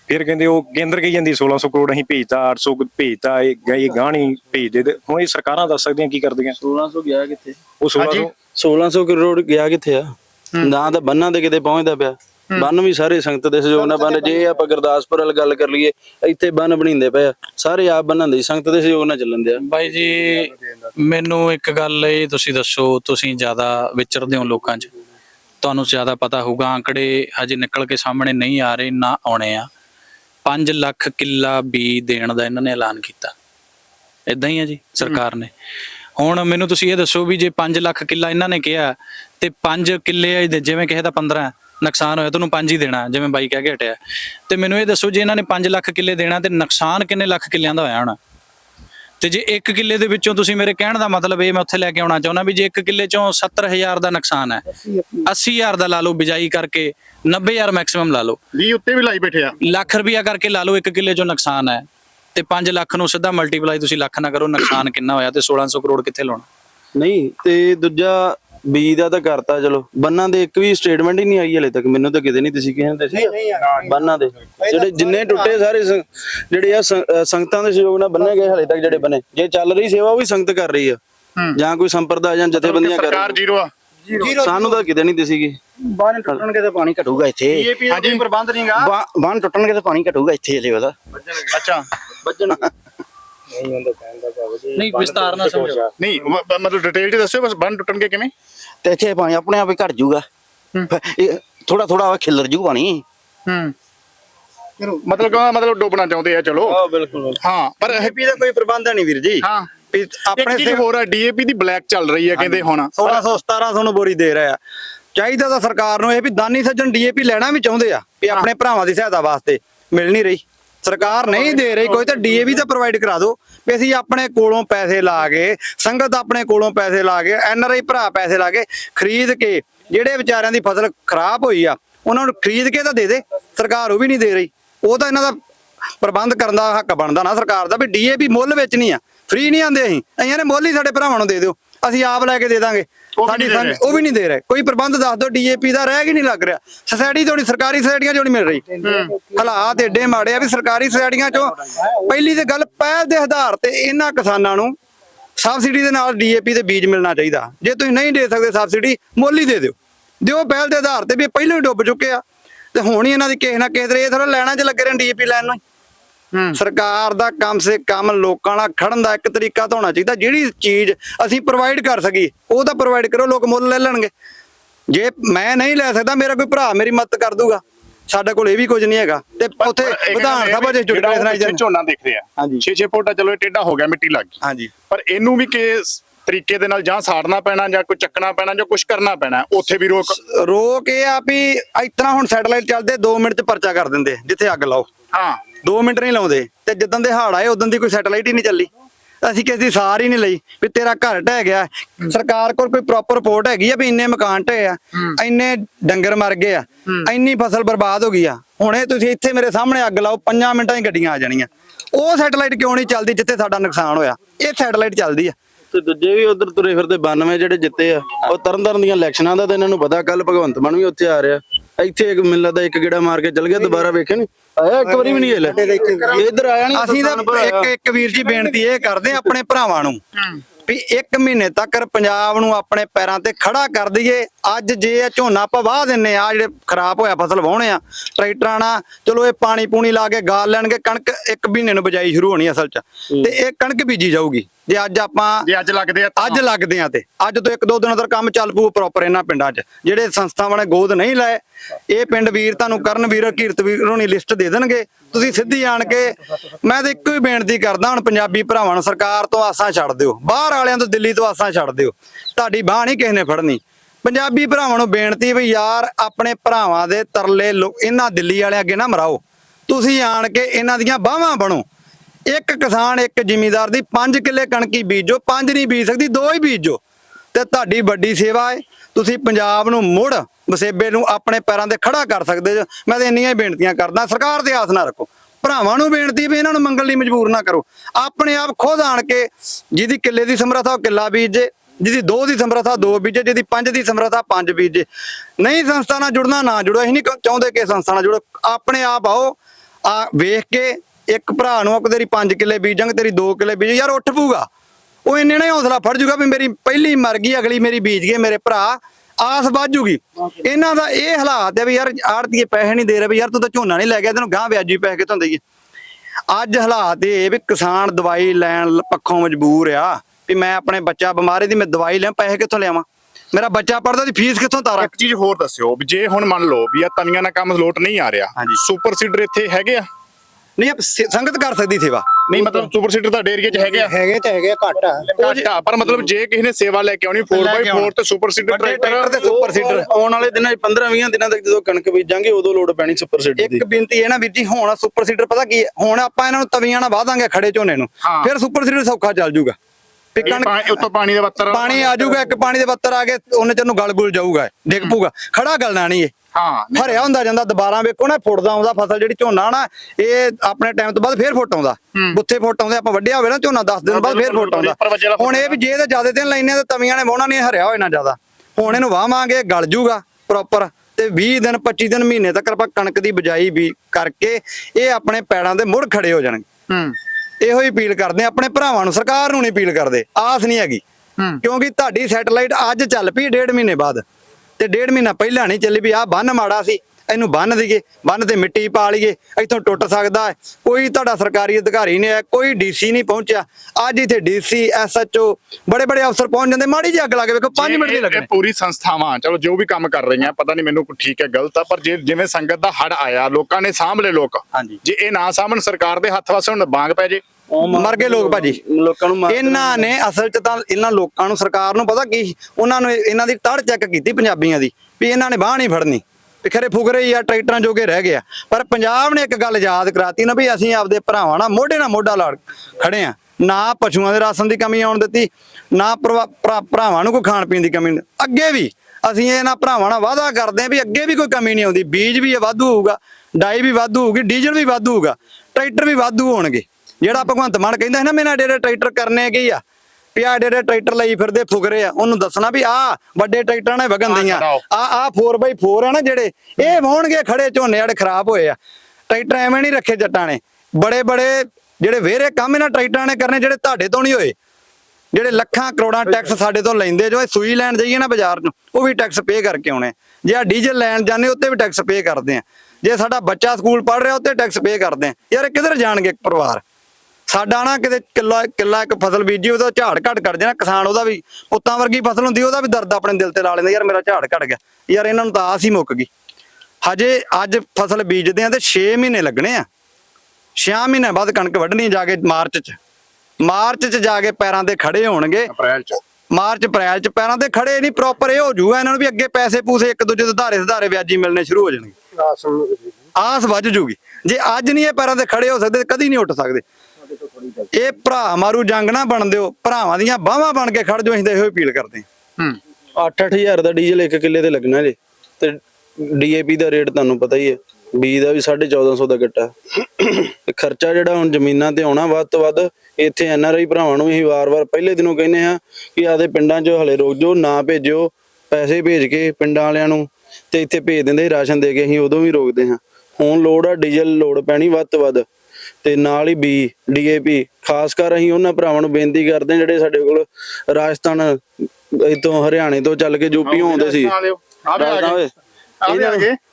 ਫਿਰ ਕਹਿੰਦੇ ਉਹ ਕੇਂਦਰ ਕਹੀ ਜਾਂਦੀ 1600 ਕਰੋੜ ਅਸੀਂ ਭੇਜਤਾ 800 ਭੇਜਤਾ ਇਹ ਇਹ ਗਾਣੀ ਭੇਜਦੇ। ਤੇ ਹੁਣ ਇਹ ਸਰਕਾਰਾਂ ਦੱਸ ਸਕਦੀਆਂ ਕੀ ਕਰਦੀਆਂ। 1600 ਗਿਆ ਕਿੱਥੇ? ਉਹ 1600 1600 ਕਰੋੜ ਗਿਆ ਕਿੱਥੇ ਆ? ਨਾ ਤਾਂ ਬੰਨਾਂ ਦੇ ਕਿਤੇ ਪਹੁੰਚਦਾ ਪਿਆ। ਬੰਨ ਵੀ ਸਾਰੇ ਸੰਗਤ ਦੇ ਸਹਿਯੋਗ ਨਾਲ ਬੰਨ ਜੇ ਆਪਾਂ ਗੁਰਦਾਸਪੁਰ ਵਾਲ ਗੱਲ ਕਰ ਲਈਏ ਇੱਥੇ ਬੰਨ ਬਣੀਂਦੇ ਪਏ ਆ। ਸਾਰੇ ਆਪ ਬੰਨਾਂ ਦੇ ਸੰਗਤ ਦੇ ਸਹਿਯੋਗ ਨਾਲ ਚੱਲਣ ਦਿਆ ਬਾਈ ਜੀ ਮੈਨੂੰ ਇੱਕ ਗੱਲ ਇਹ ਤੁਸੀਂ ਦੱਸੋ ਤੁਸੀਂ ਜ਼ਿਆਦਾ ਵਿਚਰਦੇ ਹੋ ਲੋਕਾਂ 'ਚ। ਤੁਹਾਨੂੰ ਜ਼ਿਆਦਾ ਪਤਾ ਹੋਊਗਾ ਆંકੜੇ ਹਜੇ ਨਿਕਲ ਕੇ ਸਾਹਮਣੇ ਨਹੀਂ ਆ ਰਹੇ ਨਾ ਆਉਣੇ ਆ। 5 ਲੱਖ ਕਿੱਲਾ ਬੀ ਦੇਣ ਦਾ ਇਹਨਾਂ ਨੇ ਐਲਾਨ ਕੀਤਾ। ਇਦਾਂ ਹੀ ਆ ਜੀ ਸਰਕਾਰ ਨੇ। ਹੁਣ ਮੈਨੂੰ ਤੁਸੀਂ ਇਹ ਦੱਸੋ ਵੀ ਜੇ 5 ਲੱਖ ਕਿੱਲਾ ਇਹਨਾਂ ਨੇ ਕਿਹਾ ਤੇ 5 ਕਿੱਲੇ ਜਿਵੇਂ ਕਿਸੇ ਦਾ 15 ਨੁਕਸਾਨ ਹੋਇਆ ਤੁਹਾਨੂੰ 5 ਹੀ ਦੇਣਾ ਜਿਵੇਂ ਬਾਈ ਕਹਿ ਕੇ ਹਟਿਆ। ਤੇ ਮੈਨੂੰ ਇਹ ਦੱਸੋ ਜੇ ਇਹਨਾਂ ਨੇ 5 ਲੱਖ ਕਿੱਲੇ ਦੇਣਾ ਤੇ ਨੁਕਸਾਨ ਕਿੰਨੇ ਲੱਖ ਕਿੱਲਿਆਂ ਦਾ ਹੋਇਆ ਹੋਣਾ? ਤੇ ਜੇ 1 ਕਿੱਲੇ ਦੇ ਵਿੱਚੋਂ ਤੁਸੀਂ ਮੇਰੇ ਕਹਿਣ ਦਾ ਮਤਲਬ ਇਹ ਮੈਂ ਉੱਥੇ ਲੈ ਕੇ ਆਉਣਾ ਚਾਹੁੰਦਾ ਵੀ ਜੇ 1 ਕਿੱਲੇ ਚੋਂ 70000 ਦਾ ਨੁਕਸਾਨ ਹੈ 80000 ਦਾ ਲਾ ਲਓ ਬਿਜਾਈ ਕਰਕੇ 90000 ਮੈਕਸਿਮਮ ਲਾ ਲਓ। 20 ਉੱਤੇ ਵੀ ਲਾਈ ਬੈਠੇ ਆ। ਲੱਖ ਰੁਪਿਆ ਕਰਕੇ ਲਾ ਲਓ 1 ਕਿੱਲੇ ਚੋਂ ਨੁਕਸਾਨ ਹੈ ਤੇ 5 ਲੱਖ ਨੂੰ ਸਿੱਧਾ ਮਲਟੀਪਲਾਈ ਤੁਸੀਂ ਲੱਖ ਨਾ ਕਰੋ ਨੁਕਸਾਨ ਕਿੰਨਾ ਹੋਇਆ ਤੇ 1600 ਕਰੋੜ ਕਿੱਥੇ ਲਾਉਣਾ? ਨਹੀਂ ਤੇ ਦੂਜਾ ਬੀਜ ਦਾ ਤਾਂ ਕਰਤਾ ਚਲੋ। ਬੰਨਾਂ ਦੇ ਇੱਕ ਵੀ ਸਟੇਟਮੈਂਟ ਹੀ ਨਹੀਂ ਆਈ ਹਲੇ ਤੱਕ। ਮੈਨੂੰ ਤਾਂ ਕਿਤੇ ਨਹੀਂ ਤੁਸੀਂ ਕਿਸੇ ਨੇ ਦੱਸੀ ਬੰਨਾਂ ਦੇ। ਜਿਹੜੇ ਜਿੰਨੇ ਟੁੱਟੇ ਸਾਰੇ ਸੰ- ਜਿਹੜੇ ਆ ਸੰ- ਸੰਗਤਾਂ ਦੇ ਸਹਿਯੋਗ ਨਾਲ ਬੰਨੇ ਗਏ ਹਲੇ ਤੱਕ ਜਿਹੜੇ ਬਣੇ ਜੇ ਚੱਲ ਰਹੀ ਸੇਵਾ ਉਹ ਵੀ ਸੰਗਤ ਕਰ ਰਹੀ ਆ। ਜਾਂ ਕੋਈ ਸੰਪਰਦਾ ਜਾਂ ਜਥੇਬੰਦੀਆਂ ਕਰ ਸਰਕਾਰ ਜ਼ੀਰੋ ਆ। ਸਾਨੂੰ ਤਾਂ ਕਿਤੇ ਨਹੀਂ ਦਿਸੀਗੀ। ਬਾਣ ਟੁੱਟਣਗੇ ਤਾਂ ਪਾਣੀ ਘਟੂਗਾ ਇੱਥੇ। ਕੋਈ ਪ੍ਰਬੰਧ ਨਹੀਂਗਾ ਬਾ- ਬਾਣ ਟੁੱਟਣਗੇ ਤਾਂ ਪਾਣੀ ਘਟੂਗਾ ਇੱਥੇ ਹਲੇ ਉਹਦਾ। ਅੱਛਾ। ਨਹੀਂ ਵਿਸਤਾਰ ਨਾਲ ਸਮਝੋ। ਨਹੀਂ ਮ- ਮ- ਮਤਲਬ ਡਿਟੇਲ ਚ ਦੱਸਿਓ ਬਸ ਬੰਨ ਟੁੱਟਣਗੇ ਕਿਵੇਂ? ਤੇ ਇੱਥੇ ਪਾਣੀ ਆਪਣੇ ਆਪ ਹੀ ਘਟ ਜਾਊਗਾ ਥੋੜਾ ਥੋੜਾ ਖਿਲਰ ਜੂ ਪਾਣੀ ਹੂੰ। ਮਤਲਬ ਕਿ ਮਤਲਬ ਡੋਬਣਾ ਚਾਹੁੰਦੇ ਆ ਚਲੋ। ਹਾਂ ਬਿਲਕੁਲ ਹਾਂ ਪਰ ਇਹ- ਡੀਏਪੀ ਦਾ ਕੋਈ ਪ੍ਰਬੰਧ ਨਹੀਂ ਵੀਰ ਜੀ। ਹਾਂ। ਵੀ ਆਪਣੇ ਆਪਣੇ ਚੀਜ਼ ਹੋਰ ਆ ਡੀਏਪੀ ਦੀ ਬਲੈਕ ਚੱਲ ਰਹੀ ਹੈ ਕਹਿੰਦੇ ਹੁਣ। 1600 1700 ਨੂੰ ਬੋਰੀ ਦੇ ਰਿਹਾ ਚਾਹੀਦਾ ਤਾਂ ਸਰਕਾਰ ਨੂੰ ਇਹ ਵੀ ਦਾਨੀ ਸੱਜਣ ਡੀਏਪੀ ਲੈਣਾ ਵੀ ਚਾਹੁੰਦੇ ਆ ਵੀ ਆਪਣੇ ਭਰਾਵਾਂ ਦੀ ਸਹਾਇਤਾ ਵਾਸਤੇ। ਮਿਲ ਨਹੀਂ ਰਹੀ। ਸਰਕਾਰ ਨਹੀਂ ਦੇ ਰਹੀ, ਕੋਈ ਤਾਂ ਡੀਏਪੀ ਤਾਂ ਪ੍ਰੋਵਾਈਡ ਕਰਾ ਦਿਓ ਵੀ ਅਸੀਂ ਆਪਣੇ ਕੋਲੋਂ ਪੈਸੇ ਲਾ ਕੇ, ਸੰਗਤ ਆਪਣੇ ਕੋਲੋਂ ਪੈਸੇ ਲਾ ਕੇ ਐਨਆਰਆਈ ਭਰਾ ਪੈਸੇ ਲਾ ਕੇ ਖਰੀਦ ਕੇ, ਜਿਹੜੇ ਵਿਚਾਰਿਆਂ ਦੀ ਫਸਲ ਖਰਾਬ ਹੋਈ ਆ, ਉਹਨਾਂ ਨੂੰ ਖਰੀਦ ਕੇ ਤਾਂ ਦੇ ਦੇ, ਸਰਕਾਰ ਉਹ ਵੀ ਨਹੀਂ ਦੇ ਰਹੀ। ਉਹ ਤਾਂ ਇਹਨਾਂ ਦਾ ਪ੍ਰਬੰਧ ਕਰਨ ਦਾ ਹੱਕ ਬਣਦਾ ਨਾ ਸਰਕਾਰ ਦਾ ਵੀ ਡੀਏਪੀ ਮੁੱਲ ਵਿੱਚ ਨਹੀਂ ਆ ਫ੍ਰੀ ਨਹੀਂ ਆਂਦੇ ਅਸੀਂ ਅਸੀਂ ਨੇ ਮੁੱਲ ਹੀ ਸਾਡੇ ਭਰਾਵਾਂ ਨੂੰ ਦੇ ਦਿਓ। ਅਸੀਂ ਆਪ ਲੈ ਕੇ ਦੇ ਦਾਂਗੇ। ਸਾਡੀ। ਉਹ ਵੀ ਨਹੀਂ ਦੇ ਰਹੇ। ਕੋਈ ਪ੍ਰਬੰਧ ਦੱਸ ਦਿਓ ਡੀਏਪੀ ਦਾ ਰਹਿ ਹੀ ਨਹੀਂ ਲੱਗ ਰਿਹਾ। ਸੋਸਾਇਟੀ ਤੋਂ ਨਹੀਂ ਸਰਕਾਰੀ ਸੋਸਾਇਟੀਆਂ ਚੋਂ ਨਹੀਂ ਮਿਲ ਰਹੀ। ਹਾਲਾਤ ਏਡੇ ਮਾੜੇ ਆ ਵੀ ਸਰਕਾਰੀ ਸੋਸਾਇਟੀਆਂ ਚੋਂ ਪਹਿਲੀ ਤੇ ਗੱਲ ਪਹਿਲ ਦੇ ਆਧਾਰ ਤੇ ਇਹਨਾਂ ਕਿਸਾਨਾਂ ਨੂੰ ਸਬਸਿਡੀ ਦੇ ਨਾਲ ਡੀਏਪੀ ਦੇ ਬੀਜ ਮਿਲਣਾ ਚਾਹੀਦਾ। ਜੇ ਤੁਸੀਂ ਨਹੀਂ ਦੇ ਸਕਦੇ ਸਬਸਿਡੀ ਮੁੱਲ ਹੀ ਦੇ ਦਿਓ। ਦਿਓ ਪਹਿਲ ਦੇ ਆਧਾਰ ਤੇ ਵੀ ਪਹਿਲਾਂ ਹੀ ਡੁੱਬ ਚੁੱਕੇ ਆ। ਤੇ ਹੁਣ ਹੀ ਇਹਨਾਂ ਦੀ ਕਿਸੇ ਨਾ ਕਿਸੇ ਦੇ ਇਹ ਥੋੜਾ ਲੈਣਾ ਚ ਲੱਗੇ ਰਹਿਣ ਡੀਏਪੀ ਲੈਣ ਨੂੰ। ਸਰਕਾਰ ਦਾ ਕਮ ਸੇ ਕਮ ਲੋਕਾਂ ਨਾਲ ਖੜਨ ਦਾ ਇੱਕ ਤਰੀਕਾ ਤਾਂ ਹੋਣਾ ਚਾਹੀਦਾ। ਜਿਹੜੀ ਚੀਜ਼ ਅਸੀਂ ਪ੍ਰੋਵਾਈਡ ਕਰ ਸਕੀ ਉਹ ਤਾਂ ਪ੍ਰੋਵਾਈਡ ਕਰੋ ਲੋਕ ਮੁੱਲ ਲੈ ਲੈਣਗੇ। ਜੇ ਮੈਂ ਨਹੀਂ ਲੈ ਸਕਦਾ ਮੇਰਾ ਕੋਈ ਭਰਾ ਮੇਰੀ ਮਦਦ ਕਰ ਦੂਗਾ। ਸਾਡੇ ਕੋਲ ਇਹ ਵੀ ਕੁਝ ਨਹੀਂ ਹੈਗਾ। ਤੇ ਉੱਥੇ ਵਿਧਾਨ ਸਭਾ ਚੁਟਕਲੇ ਜਿਹੜਾ ਸੁਣਾਈ ਜਾਂਦੇ ਝੋਨਾ ਦਿਖ ਰਿਹਾ। ਹਾਂਜੀ। 6-6 ਫੁੱਟ ਆ, ਚਲੋ ਇਹ ਟੇਢਾ ਹੋ ਗਿਆ ਮਿੱਟੀ ਲੱਗ ਗਈ। ਹਾਂਜੀ। ਪਰ ਇਹਨੂੰ ਵੀ ਕਿਸ ਤਰੀਕੇ ਦੇ ਨਾਲ ਜਾਂ ਸਾੜਨਾ ਪੈਣਾ ਜਾਂ ਕੋਈ ਚੱਕਣਾ ਪੈਣਾ ਜਾਂ ਕੁਝ ਕਰਨਾ ਪੈਣਾ ਉੱਥੇ ਵੀ ਰੋਕ ਰੋਕ ਇਹ ਆ ਵੀ ਇਤਨਾ ਹੁਣ ਸੈਟਲਾਈਟ ਚੱਲਦੇ 2 ਮਿੰਟ 'ਚ ਪਰਚਾ ਕਰ ਦਿੰਦੇ ਜਿੱਥੇ ਅੱਗ ਲਾਓ। ਹਾਂ। 2 ਮਿੰਟ ਨਹੀਂ ਲਾਉਂਦੇ ਤੇ ਜਿੱਦਾਂ ਦੇ ਹੜ ਆਏ ਉਦੋਂ ਦੀ ਕੋਈ ਸੈਟਲਾਈਟ ਹੀ ਨਹੀਂ ਚੱਲੀ। ਅਸੀਂ ਕਿਸੇ ਦੀ ਸਾਰ ਹੀ ਨਹੀਂ ਲਈ ਵੀ ਤੇਰਾ ਘਰ ਢਹਿ ਗਿਆ। ਸਰਕਾਰ ਕੋਲ ਕੋਈ ਪ੍ਰੋਪਰ ਰਿਪੋਰਟ ਹੈਗੀ ਆ ਵੀ ਇੰਨੇ ਮਕਾਨ ਢਏ ਆ ਇੰਨੇ ਡੰਗਰ ਮਰ ਗਏ ਆ ਇੰਨੀ ਫਸਲ ਬਰਬਾਦ ਹੋ ਗਈ ਆ। ਹੁਣੇ ਤੁਸੀਂ ਇੱਥੇ ਮੇਰੇ ਸਾਹਮਣੇ ਅੱਗ ਲਾਓ 5 ਮਿੰਟਾਂ 'ਚ ਗੱਡੀਆਂ ਆ ਜਾਣੀਆਂ। ਉਹ ਸੈਟਲਾਈਟ ਕਿਉਂ ਨਹੀਂ ਚੱਲਦੀ ਜਿੱਥੇ ਸਾਡਾ ਨੁਕਸਾਨ ਹੋਇਆ? ਇਹ ਸੈਟਲਾਈਟ ਚੱਲਦੀ ਆ। ਤੇ ਦੂਜੇ ਵੀ ਉਧਰ ਤੁਰੇ ਫਿਰਦੇ 92 ਜਿਹੜੇ ਜਿੱਤੇ ਆ ਉਹ ਤਰਨਤਾਰਨ ਦੀਆਂ ਇਲੈਕਸ਼ਨਾਂ ਦਾ ਤਾਂ ਇਹਨਾਂ ਨੂੰ ਪਤਾ ਕੱਲ ਭਗਵੰਤ ਮਾਨ ਵੀ ਉੱਥੇ ਆ ਰਿਹਾ। ਇੱਥੇ ਇੱਕ ਮਿਲਦਾ ਦਾ ਇੱਕ ਗੇੜਾ ਮਾਰ ਕੇ ਚਲ ਗਿਆ ਦੁਬਾਰਾ ਵੇਖਿਆ ਨਹੀਂ। ਆਇਆ ਇੱਕ ਵਾਰੀ ਵੀ ਨਹੀਂ ਹਲੇ। ਇੱਧਰ ਆਇਆ ਨਹੀਂ ਅਸੀਂ ਤਾਂ ਇੱਕ ਇੱਕ ਵੀਰ ਜੀ ਬੇਨਤੀ ਇਹ ਕਰਦੇ ਹਾਂ ਆਪਣੇ ਭਰਾਵਾਂ ਨੂੰ ਵੀ 1 ਮਹੀਨੇ ਤੱਕ ਪੰਜਾਬ ਨੂੰ ਆਪਣੇ ਪੈਰਾਂ ਤੇ ਖੜਾ ਕਰ ਦਈਏ। ਅੱਜ ਜੇ ਇਹ ਝੋਨਾ ਆਪਾਂ ਵਾਹ ਦਿੰਨੇ ਆ ਜਿਹੜੇ ਖਰਾਬ ਹੋਇਆ ਫਸਲ ਵਾਹੁਣੇ ਆ ਟਰੈਕਟਰਾਂ ਨਾਲ ਚਲੋ ਇਹ ਪਾਣੀ ਪੂਣੀ ਲਾ ਕੇ ਗਾਲ ਲੈਣਗੇ ਕਣਕ ਇੱਕ ਮਹੀਨੇ ਨੂੰ ਬਜਾਈ ਸ਼ੁਰੂ ਹੋਣੀ ਅਸਲ 'ਚ। ਤੇ ਇਹ ਕਣਕ ਬੀਜੀ ਜਾਊਗੀ। ਜੇ ਅੱਜ ਆਪਾਂ ਜੇ ਅੱਜ ਲੱਗਦੇ ਆ ਅੱਜ ਲੱਗਦੇ ਆ ਤੇ ਅੱਜ ਤੋਂ ਇੱਕ ਦੋ ਦਿਨਾਂ ਤੱਕ ਕੰਮ ਚੱਲ ਪੂ ਪ੍ਰੋਪਰ ਇਹਨਾਂ ਪਿੰਡਾਂ 'ਚ। ਜਿਹੜੇ ਸੰਸਥਾਵਾਂ ਨੇ ਗੋਦ ਨਹੀਂ ਲਾਏ ਇਹ ਪਿੰਡ ਵੀਰ ਤੁਹਾਨੂੰ ਕਰਨ ਵੀਰ ਕੀਰਤ ਵੀਰ ਹੋਣੀ ਲਿਸਟ ਦੇ ਦੇਣਗੇ। ਤੁਸੀਂ ਸਿੱਧੀ ਆਣ ਕੇ ਮੈਂ ਤਾਂ ਇੱਕੋ ਹੀ ਬੇਨਤੀ ਕਰਦਾ ਹੁਣ ਪੰਜਾਬੀ ਭਰਾਵਾਂ ਨੂੰ ਸਰਕਾਰ ਤੋਂ ਆਸਾਂ ਛੱਡ ਦਿਓ। ਬਾਹਰ ਵਾਲਿਆਂ ਤੋਂ ਦਿੱਲੀ ਤੋਂ ਆਸਾਂ ਛੱਡ ਦਿਓ। ਤੁਹਾਡੀ ਬਾਹ ਨਹੀਂ ਕਿਸੇ ਨੇ ਫੜਨੀ। ਪੰਜਾਬੀ ਭਰਾਵਾਂ ਨੂੰ ਬੇਨਤੀ ਵੀ ਯਾਰ ਆਪਣੇ ਭਰਾਵਾਂ ਦੇ ਤਰਲੇ ਇਹਨਾਂ ਦਿੱਲੀ ਵਾਲਿਆਂ ਅੱਗੇ ਨਾ ਮਰਾਓ। ਤੁਸੀਂ ਆਣ ਕੇ ਇਹਨਾਂ ਦੀਆਂ ਬਾਹਾਂ ਬਣੋ। ਇੱਕ ਕਿਸਾਨ, ਇੱਕ ਜ਼ਿਮੀਂਦਾਰ ਦੀ 5 ਕਿੱਲੇ ਕਣਕੀ ਬੀਜੋ 5 ਨਹੀਂ ਬੀਜ ਸਕਦੀ, ਦੋ ਹੀ ਬੀਜੋ ਤੇ ਤੁਹਾਡੀ ਵੱਡੀ ਸੇਵਾ ਹੈ, ਤੁਸੀਂ ਪੰਜਾਬ ਨੂੰ ਮੁੜ ਵਸੇਬੇ ਨੂੰ ਆਪਣੇ ਪੈਰਾਂ ਤੇ ਖੜਾ ਕਰ ਸਕਦੇ ਜੋ। ਮੈਂ ਤਾਂ ਇੰਨੀਆਂ ਹੀ ਬੇਨਤੀਆਂ ਕਰਦਾ, ਸਰਕਾਰ ਤੇ ਆਸ ਨਾ ਰੱਖੋ। ਭਰਾਵਾਂ ਨੂੰ ਬੇਨਤੀ ਵੀ ਇਹਨਾਂ ਨੂੰ ਮੰਗਣ ਲਈ ਮਜਬੂਰ ਨਾ ਕਰੋ। ਆਪਣੇ ਆਪ ਖੁਦ ਆਣ ਕੇ ਜਿਹਦੀ ਕਿੱਲੇ ਦੀ ਸਮਰੱਥਾ, ਉਹ ਕਿੱਲਾ ਬੀਜੇ, ਜਿਹਦੀ ਦੋ ਦੀ ਸਮਰੱਥਾ, ਦੋ ਬੀਜੇ, ਜਿਹਦੀ ਪੰਜ ਦੀ ਸਮਰੱਥਾ, ਪੰਜ ਬੀਜੇ। ਨਹੀਂ ਸੰਸਥਾ ਨਾਲ ਜੁੜਨਾ, ਨਾ ਜੁੜੋ, ਅਸੀਂ ਨਹੀਂ ਚਾਹੁੰਦੇ ਕਿ ਸੰਸਥਾ ਨਾਲ ਜੁੜੋ। ਆਪਣੇ ਆਪ ਆਓ, ਆ ਵੇਖ ਕੇ ਇੱਕ ਭਰਾ ਨੂੰ ਕਿ ਤੇਰੀ 5 ਕਿੱਲੇ ਬੀਜਾਂਗੇ ਤੇਰੀ 2 ਕਿੱਲੇ ਬੀਜ ਯਾਰ ਉੱਠ ਪੂਗਾ ਉਹ ਇੰਨੇ ਨਾਲ ਹੌਸਲਾ ਫੜ ਜੂਗਾ ਵੀ ਮੇਰੀ ਪਹਿਲੀ ਮਰ ਗਈ ਅਗਲੀ ਮੇਰੀ ਬੀਜ ਗਈ ਮੇਰੇ ਭਰਾ ਆਸ ਬਾਜੂਗੀ ਇਹਨਾਂ ਦਾ ਇਹ ਹਾਲਾਤ ਹੈ ਵੀ ਯਾਰ ਆੜਤੀਏ ਪੈਸੇ ਨਹੀਂ ਦੇ ਰਹੇ ਵੀ ਯਾਰ ਤੂੰ ਤਾਂ ਝੋਨਾ ਨਹੀਂ ਲੈ ਗਿਆ ਤੈਨੂੰ ਗਾਂ ਵਿਆਜੀ ਪੈਸੇ ਕਿੱਥੋਂ ਦੇਈਏ ਅੱਜ ਹਾਲਾਤ ਇਹ ਵੀ ਕਿਸਾਨ ਦਵਾਈ ਲੈਣ ਲ- ਪੱਖੋਂ ਮਜਬੂਰ ਆ ਵੀ ਮੈਂ ਆਪਣੇ ਬੱਚਾ ਬਿਮਾਰੀ ਦੀ ਮੈਂ ਦਵਾਈ ਲਿਆ ਪੈਸੇ ਕਿੱਥੋਂ ਲਿਆਵਾਂ? ਮੇਰਾ ਬੱਚਾ ਪੜਦਾ ਦੀ ਫੀਸ ਕਿੱਥੋਂ ਤਾਰਾਂ? ਇੱਕ ਚੀਜ਼ ਹੋਰ ਦੱਸਿਓ ਵੀ ਜੇ ਹੁਣ ਮੰਨ ਲਓ ਵੀ ਆ ਤਵੀਆਂ ਨਾਲ ਕੰਮ ਲੋਟ ਨਹੀਂ ਆ ਰਿਹਾ। ਸੁਪਰ ਸੀਡਰ ਇੱਥੇ ਹੈਗੇ ਆ? ਨਹੀਂ ਸ- ਸੰਗਤ ਕਰ ਸਕਦੀ ਸੇਵਾ। ਨਹੀਂ ਮਤਲਬ ਸੁਪਰ ਸੀਡਰ ਤੁਹਾਡੇ ਏਰੀਆ 'ਚ ਹੈਗੇ ਆ? ਹੈਗੇ ਤਾਂ ਹੈਗੇ ਘੱਟ ਆ। ਘੱਟ ਆ ਪਰ ਮਤਲਬ ਜੇ ਕਿਸੇ ਨੇ ਸੇਵਾ ਲੈ ਕੇ ਆਉਣੀ 4x4 ਤੇ ਸੁਪਰ ਵੱਡੇ ਟਰੈਕਟਰ ਤੇ ਸੁਪਰ ਸੀਡਰ ਆਉਣ ਵਾਲੇ ਦਿਨਾਂ 'ਚ 15-20 ਦਿਨਾਂ ਤੱਕ ਜਦੋਂ ਕਣਕ ਬੀਜਾਂਗੇ ਉਦੋਂ ਲੋਡ ਪੈਣੀ ਸੁਪਰ ਸੀਡਰ ਦੀ। ਇੱਕ ਬੇਨਤੀ ਹੈ ਨਾ ਵੀਰ ਜੀ ਹੁਣ ਸੁਪਰ ਸੀਡਰ ਪਤਾ ਕੀ ਹੈ? ਹੁਣ ਆਪਾਂ ਇਹਨਾਂ ਨੂੰ ਤਵੀਆਂ ਨਾਲ ਵਾਦਾਂਗੇ ਖੜੇ ਝੋਨੇ ਨੂੰ। ਹਾਂ। ਫਿਰ ਸੁਪਰ ਸੀਡਰ ਸੌਖਾ ਚੱਲ ਜੂਗਾ ਵੀ ਕਣਕ ਉੱਤੋਂ ਪਾਣੀ ਦੇ ਬੱਤਰ ਪਾਣੀ ਆ ਜਾਊਗਾ ਇੱਕ ਪਾਣੀ ਦੇ ਬੱਤਰ ਆ ਕੇ ਉਹਨੇ ਚ ਨੂੰ ਗਲ ਗੁਲ ਜਾਊਗਾ ਡਿੱਗ ਪੂਗਾ ਖੜਾ ਗਲਣਾ ਨਹੀਂ ਇਹ। ਹਾਂ ਹਰਿਆ ਹੁੰਦਾ ਜਾਂਦਾ ਦੁਬਾਰਾ ਵੇਖੋ ਨਾ ਫੁੱਟਦਾ ਆਉਂਦਾ ਫਸਲ ਜਿਹੜੀ ਝੋਨਾ ਨਾ ਇਹ ਆਪਣੇ ਟਾਈਮ ਤੋਂ ਬਾਅਦ ਫੇਰ ਫੁੱਟ ਆਉਂਦਾ। ਬੁੱਥੇ ਫੁੱਟ ਆਉਂਦੇ ਆਪਾਂ ਵੱਡਿਆ ਹੋਵੇ ਨਾ ਝੋਨਾ 10 ਦਿਨ ਬਾਅਦ ਫੇਰ ਫੁੱਟ ਆਉਂਦਾ। ਹੁਣ ਇਹ ਵੀ ਜੇ ਤੇ ਜ਼ਿਆਦਾ ਦਿਨ ਲੈਣੇ ਤੇ ਤਵੀਆਂ ਨੇ ਵਾਹਣਾ ਨਹੀਂ ਹਰਿਆ ਹੋਏ ਨਾ ਜ਼ਿਆਦਾ। ਹੁਣ ਇਹਨੂੰ ਵਾਵਾਂਗੇ ਗਲ ਜੂਗਾ ਪ੍ਰੋਪਰ ਤੇ 20 ਦਿਨ 25 ਦਿਨ ਮਹੀਨੇ ਤੱਕ ਆਪਾਂ ਕਣਕ ਦੀ ਬਿਜਾਈ ਵੀ ਕਰਕੇ ਇਹ ਆਪਣੇ ਪੈੜਾਂ ਤੇ ਮੁੜ ਖੜੇ ਹੋ ਜਾਣਗੇ। ਹੂੰ। ਇਹੋ ਹੀ ਅਪੀਲ ਕਰਦੇ ਆ ਆਪਣੇ ਭਰਾਵਾਂ ਨੂੰ ਸਰਕਾਰ ਨੂੰ ਨਹੀਂ ਅਪੀਲ ਕਰਦੇ ਆਸ ਨਹੀਂ ਹੈਗੀ। ਕਿਉਂਕਿ ਤੁਹਾਡੀ ਸੈਟਲਾਈਟ ਅੱਜ ਚੱਲ ਪਈ ਡੇਢ ਮਹੀਨੇ ਬਾਅਦ। ਤੇ ਡੇਢ ਮਹੀਨਾ ਪਹਿਲਾਂ ਨਹੀਂ ਚੱਲੀ ਵੀ ਆਹ ਬੰਨ ਮਾੜਾ ਸੀ ਇਹਨੂੰ ਬੰਨ ਦਈਏ ਬੰਨ ਤੇ ਮਿੱਟੀ ਪਾ ਲਈਏ ਇੱਥੋਂ ਟੁੱਟ ਸਕਦਾ ਹੈ। ਕੋਈ ਤੁਹਾਡਾ ਸਰਕਾਰੀ ਅਧਿਕਾਰੀ ਨਹੀਂ ਹੈ ਕੋਈ ਡੀਸੀ ਨਹੀਂ ਪਹੁੰਚਿਆ। ਅੱਜ ਇੱਥੇ ਡੀਸੀ ਐਸਐਚਓ ਬੜੇ ਬੜੇ ਅਫਸਰ ਪਹੁੰਚ ਜਾਂਦੇ ਮਾੜੀ ਜਿਹੀ ਅੱਗ ਲਾ ਕੇ ਵੇਖੋ 5 ਮਿੰਟ ਲੱਗਣੇ ਇਹ ਪੂਰੀ ਸੰਸਥਾਵਾਂ ਚਲੋ ਜੋ ਵੀ ਕੰਮ ਕਰ ਰਹੀਆਂ ਪਤਾ ਨਹੀਂ ਮੈਨੂੰ ਠੀਕ ਹੈ ਗਲਤ ਆ ਪਰ ਜੇ ਜਿਵੇਂ ਸੰਗਤ ਦਾ ਹੜ ਆਇਆ ਲੋਕਾਂ ਨੇ ਸਾਂਭ ਲਏ ਲੋਕ। ਜੇ ਇਹ ਨਾ ਸਾਂਭਣ ਸਰਕਾਰ ਦੇ ਹੱਥ ਵਾਸਤੇ ਹੁਣ ਬਾਂਗ ਪੈ ਜੇ। ਮਰ ਗਏ ਲੋਕ ਭਾਜੀ। ਲੋਕਾਂ ਨੂੰ ਇਹਨਾਂ ਨੇ ਅਸਲ 'ਚ ਤਾਂ ਇਹਨਾਂ ਲੋਕਾਂ ਨੂੰ ਸਰਕਾਰ ਨੂੰ ਪਤਾ ਕੀ ਉਹਨਾਂ ਨੂੰ ਇਹਨਾਂ ਦੀ ਤੜ ਚੈੱਕ ਕੀਤੀ ਪੰਜਾਬੀਆਂ ਦੀ ਵੀ ਇਹਨਾਂ ਨੇ ਬਾਹ ਨਹੀਂ ਫੜਨੀ। ਵੀ ਖਰੇ ਫੁਕਰੇ ਹੀ ਆ ਟਰੈਕਟਰਾਂ ਜੋਗੇ ਰਹਿ ਗਏ ਆ। ਪਰ ਪੰਜਾਬ ਨੇ ਇੱਕ ਗੱਲ ਯਾਦ ਕਰਾਤੀ ਨਾ ਵੀ ਅਸੀਂ ਆਪਦੇ ਭਰਾਵਾਂ ਨਾਲ ਮੋਢੇ ਨਾਲ ਮੋਢਾ ਲਾ ਖੜੇ ਆ। ਨਾ ਪਸ਼ੂਆਂ ਦੇ ਰਾਸ਼ਨ ਦੀ ਕਮੀ ਆਉਣ ਦਿੱਤੀ ਨਾ ਭਰਾ- ਭਰਾ- ਭਰਾਵਾਂ ਨੂੰ ਕੋਈ ਖਾਣ ਪੀਣ ਦੀ ਕਮੀ। ਅੱਗੇ ਵੀ ਅਸੀਂ ਇਹਨਾਂ ਭਰਾਵਾਂ ਨਾਲ ਵਾਅਦਾ ਕਰਦੇ ਆ ਵੀ ਅੱਗੇ ਵੀ ਕੋਈ ਕਮੀ ਨਹੀਂ ਆਉਂਦੀ। ਬੀਜ ਵੀ ਵਾਧੂ ਹੋਊਗਾ ਡਾਈ ਵੀ ਵਾਧੂ ਹੋਊਗੀ ਡੀਜ਼ਲ ਵੀ ਵਾਧੂ ਹੋਊਗਾ ਟਰੈਕਟਰ ਵੀ ਵਾਧੂ ਹੋਣਗੇ। ਜਿਹੜਾ ਭਗਵੰਤ ਮਾਨ ਕਹਿੰਦਾ ਹੈ ਨਾ ਮੇਰਾ ਡੇਰੇ ਟਰੈਕਟਰ ਕਰਨੇ ਕੀ ਆ? ਵੀ ਆ ਡੇਰੇ ਟਰੈਕਟਰ ਲਈ ਫਿਰਦੇ ਫੁਕਰੇ ਆ। ਉਹਨੂੰ ਦੱਸਣਾ ਵੀ ਆ ਵੱਡੇ ਟਰੈਕਟਰਾਂ ਨੇ ਵਗਣ ਦਈਆਂ ਚਲਾਓ। ਆ ਆ 4x4 ਆ ਨਾ ਜਿਹੜੇ ਇਹ ਵਾਉਣਗੇ ਖੜੇ ਝੋਨੇ ਵਾਲੇ ਖਰਾਬ ਹੋਏ ਆ। ਟਰੈਕਟਰ ਐਵੇਂ ਨਹੀਂ ਰੱਖੇ ਜੱਟਾਂ ਨੇ। ਬੜੇ ਬੜੇ ਜਿਹੜੇ ਵੇਰੇ ਕੰਮ ਇਹਨਾਂ ਟਰੈਕਟਰਾਂ ਨੇ ਕਰਨੇ ਜਿਹੜੇ ਤੁਹਾਡੇ ਤੋਂ ਨਹੀਂ ਹੋਏ। ਜਿਹੜੇ ਲੱਖਾਂ ਕਰੋੜਾਂ ਟੈਕਸ ਸਾਡੇ ਤੋਂ ਲੈਂਦੇ ਜੋ ਇਹ ਸੂਈ ਲੈਣ ਜਾਈਏ ਨਾ ਬਾਜ਼ਾਰ 'ਚ ਉਹ ਵੀ ਟੈਕਸ ਪੇ ਕਰਕੇ ਆਉਣੇ ਜੇ ਆ ਡੀਜ਼ਲ ਲੈਣ ਜਾਂਦੇ ਉੱਤੇ ਵੀ ਟੈਕਸ ਪੇ ਕਰਦੇ ਆ। ਜੇ ਸਾਡਾ ਬੱਚਾ ਸਕੂਲ ਪੜ੍ਹ ਰਿਹਾ ਉੱਤੇ ਟੈਕਸ ਪੇ ਕਰਦੇ ਆ। ਯਾਰ ਕਿੱਧਰ ਜਾਣਗੇ ਪਰਿਵਾਰ? ਸਾਡਾ ਨਾ ਕਿਤੇ ਕਿੱਲਾ ਕਿੱਲਾ ਇੱਕ ਫਸਲ ਬੀਜੀ ਉਹਦਾ ਝਾੜ ਘਟ ਕਰ ਜਾਣਾ ਕਿਸਾਨ ਉਹਦਾ ਵੀ ਪੁੱਤਾਂ ਵਰਗੀ ਫਸਲ ਹੁੰਦੀ ਉਹਦਾ ਵੀ ਦਰਦ ਆਪਣੇ ਦਿਲ ਤੇ ਲਾ ਲੈਂਦਾ ਯਾਰ ਮੇਰਾ ਝਾੜ ਘਟ ਗਿਆ। ਯਾਰ ਇਹਨਾਂ ਨੂੰ ਤਾਂ ਆਸ ਹੀ ਮੁੱਕ ਗਈ। ਹਜੇ ਅੱਜ ਫਸਲ ਬੀਜਦੇ ਆ ਤੇ 6 ਮਹੀਨੇ ਲੱਗਣੇ ਆ। 6 ਮਹੀਨੇ ਬਾਅਦ ਕਣਕ ਵੱਢਣੀ ਜਾ ਕੇ ਮਾਰਚ 'ਚ। ਮਾਰਚ 'ਚ ਜਾ ਕੇ ਪੈਰਾਂ ਤੇ ਖੜੇ ਹੋਣਗੇ। ਅਪ੍ਰੈਲ ਚ। ਮਾਰਚ ਅਪ੍ਰੈਲ 'ਚ ਪੈਰਾਂ ਤੇ ਖੜੇ ਨਹੀਂ ਪ੍ਰੋਪਰ ਇਹ ਹੋ ਜੂਗਾ ਇਹਨਾਂ ਨੂੰ ਵੀ ਅੱਗੇ ਪੈਸੇ ਪੂਸੇ ਇੱਕ ਦੂਜੇ ਦੇ ਧਾਰੇ ਸੁਧਾਰੇ ਵਿਆਜੀ ਮਿਲਣੇ ਸ਼ੁਰੂ ਹੋ ਜਾਣਗੇ। ਆਸ ਵੱਜ ਜੂਗੀ। ਜੇ ਅੱਜ ਨਹੀਂ ਇਹ ਪੈਰਾਂ ਤੇ ਖੜੇ ਹੋ ਸਕਦੇ ਕਦੀ ਨਹੀਂ ਉੱਠ ਸਕਦੇ। ਇਹ ਭਰਾ ਮਾਰੂ ਜੰਗ ਨਾ ਬਣ ਦਿਓ ਭਰਾਵਾਂ ਦੀਆਂ ਬਾਹਾਂ ਬਣ ਕੇ ਖੜ ਜਾਓ ਅਸੀਂ ਤਾਂ ਇਹੋ ਅਪੀਲ ਕਰਦੇ ਹਾਂ। ਹੂੰ। 8-8000 ਦਾ ਡੀਜ਼ਲ ਇੱਕ ਕਿੱਲੇ ਤੇ ਲੱਗਣਾ ਜੇ। ਤੇ ਡੀਏਪੀ ਦਾ ਰੇਟ ਤੁਹਾਨੂੰ ਪਤਾ ਹੀ ਹੈ ਬੀ ਦਾ ਵੀ 1450 ਦਾ ਗੱਟਾ। ਤੇ ਖਰਚਾ ਜਿਹੜਾ ਹੁਣ ਜ਼ਮੀਨਾਂ ਤੇ ਆਉਣਾ ਵੱਧ ਤੋਂ ਵੱਧ ਇੱਥੇ ਐਨਆਰਆਈ ਭਰਾਵਾਂ ਨੂੰ ਅਸੀਂ ਵਾਰ-ਵਾਰ ਪਹਿਲੇ ਦਿਨੋਂ ਕਹਿੰਦੇ ਆ ਕਿ ਆਦੇ ਪਿੰਡਾਂ 'ਚ ਹਲੇ ਰੋਕ ਜੋ ਨਾ ਭੇਜਿਓ ਪੈਸੇ ਭੇਜ ਕੇ ਪਿੰਡਾਂ ਵਾਲਿਆਂ ਨੂੰ ਤੇ ਇੱਥੇ ਭੇਜ ਦਿੰਦੇ ਰਾਸ਼ਨ ਦੇ ਕੇ ਅਸੀਂ ਉਦੋਂ ਵੀ ਰੋਕਦੇ ਹਾਂ। ਹੁਣ ਲੋੜ ਆ ਡੀਜ਼ਲ ਲੋੜ ਪੈਣੀ ਵੱਧ ਤੋਂ ਵੱਧ। ਤੇ ਨਾਲ ਹੀ ਬੀ ਡੀਏਪੀ ਖਾਸ ਕਰ ਅਸੀਂ ਉਹਨਾਂ ਭਰਾਵਾਂ ਨੂੰ ਬੇਨਤੀ ਕਰਦੇ ਹਾਂ ਜਿਹੜੇ ਸਾਡੇ ਕੋਲ ਰਾਜਸਥਾਨ ਇਤੋਂ ਹਰਿਆਣੇ ਤੋਂ ਚੱਲ ਕੇ ਯੂਪੀ ਆਉਂਦੇ ਸੀ। ਆ ਵੀ ਆ ਗਏ।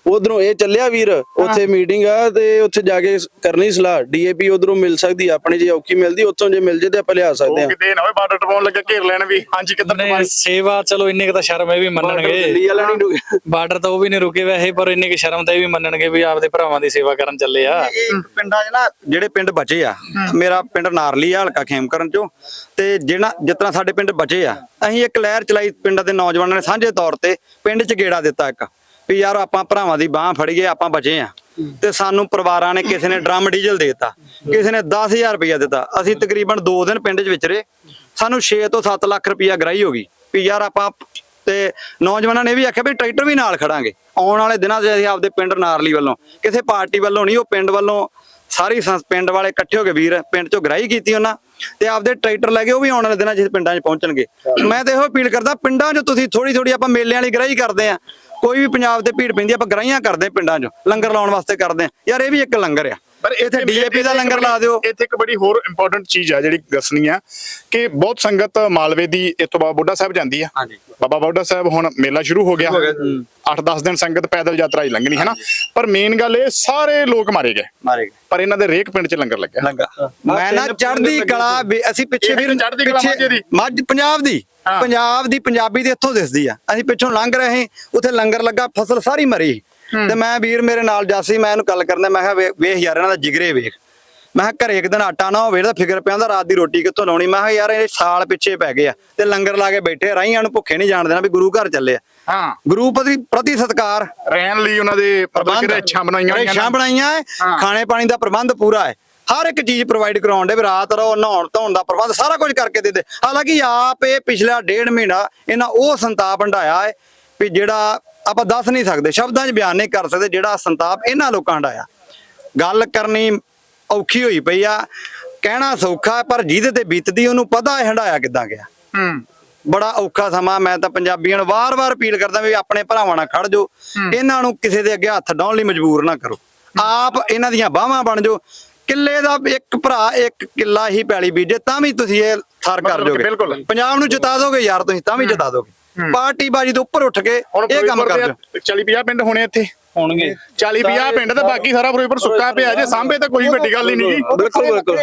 ਉਧਰੋਂ ਇਹ ਚੱਲਿਆ ਵੀਰ ਉੱਥੇ ਮੀਟਿੰਗ ਆ ਤੇ ਉੱਥੇ ਜਾ ਕੇ ਕਰਨੀ ਸਲਾਹ। ਡੀਏਪੀ ਉਧਰੋਂ ਮਿਲ ਸਕਦੀ ਆ, ਆਪਣੀ ਜੇ ਔਖੀ ਮਿਲਦੀ ਉੱਥੋਂ ਜੇ ਮਿਲ ਜੇ ਤੇ ਆਪਾਂ ਲਿਆ ਸਕਦੇ ਆ ਕਿਤੇ ਨਾ ਹੋਵੇ ਬਾਰਡਰ ਟਪਾਉਣ ਲੱਗੇ ਘੇਰ ਲੈਣ ਵੀ। ਹਾਂਜੀ ਕਿੱਧਰ ਨਹੀਂ ਟਪਾਈ ਸੇਵਾ ਚਲੋ ਇੰਨੇ ਕੁ ਤਾਂ ਸ਼ਰਮ ਇਹ ਵੀ ਮੰਨਣਗੇ। ਦਿੱਲੀ ਵਾਲਾ ਨਹੀਂ ਡੁੱਬਿਆ ਬਾਰਡਰ ਤਾਂ ਉਹ ਵੀ ਨਹੀਂ ਰੁਕੇ ਵੈਸੇ ਪਰ ਇੰਨੀ ਕੁ ਸ਼ਰਮ ਤਾਂ ਇਹ ਵੀ ਮੰਨਣਗੇ ਵੀ ਆਪਦੇ ਭਰਾਵਾਂ ਦੀ ਸੇਵਾ ਕਰਨ ਚੱਲੇ ਆ। ਪਿੰਡਾਂ 'ਚ ਨਾ ਜਿਹੜੇ ਪਿੰਡ ਬਚੇ ਆ ਮੇਰਾ ਪਿੰਡ ਨਾਰਲੀ ਆ ਹਲਕਾ ਖੇਮਕਰਨ ਚੋਂ। ਤੇ ਜਿਹੜਾ ਜਿਤਨਾ ਸਾਡੇ ਪਿੰਡ ਬਚੇ ਆ ਅਸੀਂ ਇੱਕ ਲਹਿਰ ਚਲਾਈ ਪਿੰਡਾਂ ਦੇ ਨੌਜਵਾਨਾਂ ਨੇ ਸਾਂਝੇ ਤੌਰ ਤੇ ਪਿੰਡ 'ਚ ਗੇੜਾ ਦਿੱਤਾ ਇੱਕ। ਵੀ ਯਾਰ ਆਪਾਂ ਭਰਾਵਾਂ ਦੀ ਬਾਹ ਫੜੀਏ ਆਪਾਂ ਬਚੇ ਆ। ਤੇ ਸਾਨੂੰ ਪਰਿਵਾਰਾਂ ਨੇ ਕਿਸੇ ਨੇ ਡਰਮ ਡੀਜ਼ਲ ਦੇ ਦਿੱਤਾ ਕਿਸੇ ਨੇ 10000 ਰੁਪਇਆ ਦਿੱਤਾ। ਅਸੀਂ ਤਕਰੀਬਨ 2 ਦਿਨ ਪਿੰਡ 'ਚ ਵਿਚਰੇ ਸਾਨੂੰ 6 ਤੋਂ 7 ਲੱਖ ਰੁਪਇਆ ਗ੍ਰਾਈ ਹੋ ਗਈ ਵੀ ਯਾਰ ਆਪਾਂ ਤੇ ਨੌਜਵਾਨਾਂ ਨੇ ਵੀ ਆਖਿਆ ਵੀ ਟਰੈਕਟਰ ਵੀ ਨਾਲ ਖੜਾਂਗੇ। ਆਉਣ ਵਾਲੇ ਦਿਨਾਂ 'ਚ ਅਸੀਂ ਆਪਦੇ ਪਿੰਡ ਨਾਰਲੀ ਵੱਲੋਂ ਕਿਸੇ ਪਾਰਟੀ ਵੱਲੋਂ ਨਹੀਂ ਉਹ ਪਿੰਡ ਵੱਲੋਂ ਸਾਰੀ ਸੰਸ- ਪਿੰਡ ਵਾਲੇ ਇਕੱਠੇ ਹੋ ਕੇ ਵੀਰ ਪਿੰਡ 'ਚੋਂ ਗ੍ਰਾਈ ਕੀਤੀ ਉਹਨਾਂ ਤੇ ਆਪਦੇ ਟਰੈਕਟਰ ਲੈ ਕੇ ਉਹ ਵੀ ਆਉਣ ਵਾਲੇ ਦਿਨਾਂ 'ਚ ਪਿੰਡਾਂ 'ਚ ਪਹੁੰਚਣਗੇ। ਮੈਂ ਤਾਂ ਇਹੋ ਅਪੀਲ ਕਰਦਾ ਪਿੰਡਾਂ 'ਚ ਤੁਸੀਂ ਥੋੜੀ ਥੋੜੀ ਆਪਾਂ ਮੇਲਿਆਂ ਵਾਲੀ ਗ੍ਰਾਈ ਕਰਦੇ ਆ ਕੋਈ ਵੀ ਪੰਜਾਬ ਤੇ ਭੀੜ ਪੈਂਦੀ ਆਪਾਂ ਗ੍ਰਾਈਆਂ ਕਰਦੇ ਪਿੰਡਾਂ 'ਚ। ਲੰਗਰ ਲਾਉਣ ਵਾਸਤੇ ਕਰਦੇ ਆ ਯਾਰ ਇਹ ਵੀ ਇੱਕ ਲੰਗਰ ਆ। ਪਰ ਇੱਥੇ ਡੀਏਪੀ ਦਾ ਲੰਗਰ ਲਾ ਦਿਓ। ਇੱਥੇ ਇੱਕ ਬੜੀ ਹੋਰ ਇੰਪੋਰਟੈਂਟ ਚੀਜ਼ ਆ ਜਿਹੜੀ ਦੱਸਣੀ ਆ ਕਿ ਬਹੁਤ ਸੰਗਤ ਮਾਲਵੇ ਦੀ ਇੱਥੋਂ ਬਾਬਾ ਬੁੱਢਾ ਸਾਹਿਬ ਜਾਂਦੀ ਆ। ਹਾਂਜੀ। ਬਾਬਾ ਬੁੱਢਾ ਸਾਹਿਬ ਹੁਣ ਮੇਲਾ ਸ਼ੁਰੂ ਹੋ ਗਿਆ। 8-10 ਦਿਨ ਸੰਗਤ ਪੈਦਲ ਯਾਤਰਾ ਹੀ ਲੰਘਣੀ ਹੈ ਨਾ ਪਰ ਮੇਨ ਗੱਲ ਇਹ ਸਾਰੇ ਲੋਕ ਮਾਰੇ ਗਏ। ਮਾਰੇ ਪਰ ਇਹਨਾਂ ਦੇ ਰੇਕ ਪਿੰਡ 'ਚ ਲੰਗਰ ਲੱਗਿਆ। ਲੰਗਾ ਮੈਂ ਨਾ ਚੜ੍ਹਦੀ ਕਲਾ ਵੀ ਅਸੀਂ ਪਿੱਛੇ ਵੀਰ ਚੜ੍ਹਦੀ ਕਲਾ ਮਾਝੇ ਦੀ? ਮੱਝ ਪੰਜਾਬ ਦੀ। ਪੰਜਾਬ ਦੀ ਪੰਜਾਬੀ ਦੀ ਇੱਥੋਂ ਦਿਸਦੀ ਆ। ਅਸੀਂ ਪਿੱਛੋਂ ਲੰਘ ਰਹੇ ਉੱਥੇ ਲੰਗਰ ਲੱਗਾ ਫਸਲ ਸਾਰੀ ਮਰੀ। ਤੇ ਮੈਂ ਵੀਰ ਮੇਰੇ ਨਾਲ ਜਾਸੀ ਮੈਂ ਇਹਨੂੰ ਗੱਲ ਕਰਦਾ ਮੈਂ ਕਿਹਾ ਵੇਖ ਯਾਰ ਇਹਨਾਂ ਦਾ ਜਿਗਰੇ ਵੇਖ। ਮੈਂ ਕਿਹਾ ਘਰੇ ਇੱਕ ਦਿਨ ਆਟਾ ਨਾ ਹੋਵੇ ਤਾਂ ਫਿਕਰ ਪਿਆ ਹੁੰਦਾ ਰਾਤ ਦੀ ਰੋਟੀ ਕਿੱਥੋਂ ਲਾਉਣੀ। ਮੈਂ ਕਿਹਾ ਯਾਰ ਇਹ ਸਾਲ ਪਿੱਛੇ ਪੈ ਗਏ ਆ ਤੇ ਲੰਗਰ ਲਾ ਕੇ ਬੈਠੇ ਰਾਈਆਂ ਨੂੰ ਭੁੱਖੇ ਨਹੀਂ ਜਾਣ ਦੇਣਾ ਵੀ ਗੁਰੂ ਘਰ ਚੱਲੇ ਆ। ਹਾਂ। ਗੁਰੂ ਪ੍ਰਤੀ ਪ੍ਰਤੀ ਸਤਕਾਰ। ਰਹਿਣ ਲਈ ਉਹਨਾਂ ਦੇ ਪ੍ਰਬੰਧ। ਇੱਛਾ ਬਣਾਈਆਂ ਹੋਈਆਂ ਇੱਛਾ। ਬਣਾਈਆਂ। ਖਾਣੇ ਪਾਣੀ ਦਾ ਪ੍ਰਬੰਧ ਪੂਰਾ ਹੈ ਹਰ ਇੱਕ ਚੀਜ਼ ਪ੍ਰੋਵਾਈਡ ਕਰਾਉਣ ਦੇ ਵੀ ਰਾਤ ਰਹੋ ਨਹਾਉਣ ਧੋਣ ਦਾ ਪ੍ਰਬੰਧ ਸਾਰਾ ਕੁਝ ਕਰਕੇ ਦੇ ਦੇ ਹਾਲਾਂਕਿ ਆਪ ਇਹ ਪਿਛਲਾ ਡੇਢ ਮਹੀਨਾ ਇਹਨਾਂ ਉਹ ਸੰਤਾਪ ਹੰਡਾਇਆ ਹੈ ਵੀ ਜਿਹੜਾ ਆਪਾਂ ਦੱਸ ਨਹੀਂ ਸਕਦੇ ਸ਼ਬਦਾਂ 'ਚ ਬਿਆਨ ਨਹੀਂ ਕਰ ਸਕਦੇ ਜਿਹੜਾ ਸੰਤਾਪ ਇਹਨਾਂ ਲੋਕਾਂ ਹੰਡਾਇਆ ਗੱਲ ਕਰਨੀ ਔਖੀ ਹੋਈ ਪਈ ਆ ਕਹਿਣਾ ਸੌਖਾ ਪਰ ਜਿਹਦੇ ਤੇ ਬੀਤਦੀ ਉਹਨੂੰ ਪਤਾ ਹੈ ਹੰਡਾਇਆ ਕਿੱਦਾਂ ਗਿਆ। ਹੂੰ। ਬੜਾ ਔਖਾ ਸਮਾਂ ਮੈਂ ਤਾਂ ਪੰਜਾਬੀਆਂ ਨੂੰ ਵਾਰ-ਵਾਰ ਅਪੀਲ ਕਰਦਾ ਵੀ ਆਪਣੇ ਭਰਾਵਾਂ ਨਾਲ ਖੜ ਜਾਓ ਇਹਨਾਂ ਨੂੰ ਕਿਸੇ ਦੇ ਅੱਗੇ ਹੱਥ ਡਾਉਣ ਲਈ ਮਜਬੂਰ ਨਾ ਕਰੋ। ਆਪ ਇਹਨਾਂ ਦੀਆਂ ਬਾਹਾਂ ਬਣ ਜਾਓ ਕਿੱਲੇ ਦਾ ਇੱਕ ਭਰਾ ਇੱਕ ਕਿੱਲਾ ਹੀ ਪੈਲੀ ਬੀਜੇ ਤਾਂ ਵੀ ਤੁਸੀਂ ਇਹ ਥਰ ਕਰ ਜਾਓਗੇ। ਪੰਜਾਬ ਨੂੰ ਜਿਤਾ ਦੋਗੇ ਯਾਰ ਤੁਸੀਂ ਤਾਂ ਵੀ ਜਿਤਾ ਦੋਗੇ। ਪਾਰਟੀ ਬਾਜੀ ਤੋਂ ਉੱਪਰ ਉੱਠ ਕੇ ਇਹ ਕੰਮ ਕਰ ਜਾਓ 40 50 ਪਿੰਡ ਹੋਣੇ ਇੱਥੇ। ਹੋਣਗੇ। 40 50 ਪਿੰਡ ਤੇ ਬਾਕੀ ਸਾਰਾ ਫਿਰੋਜ਼ਪੁਰ ਸੁੱਕਾ ਪਿਆ ਜੇ ਸਾਂਭੇ ਤਾਂ ਕੋਈ ਵੱਡੀ ਗੱਲ ਹੀ ਨਹੀਂ ਜੀ। ਬਿਲਕੁਲ ਬਿਲਕੁਲ।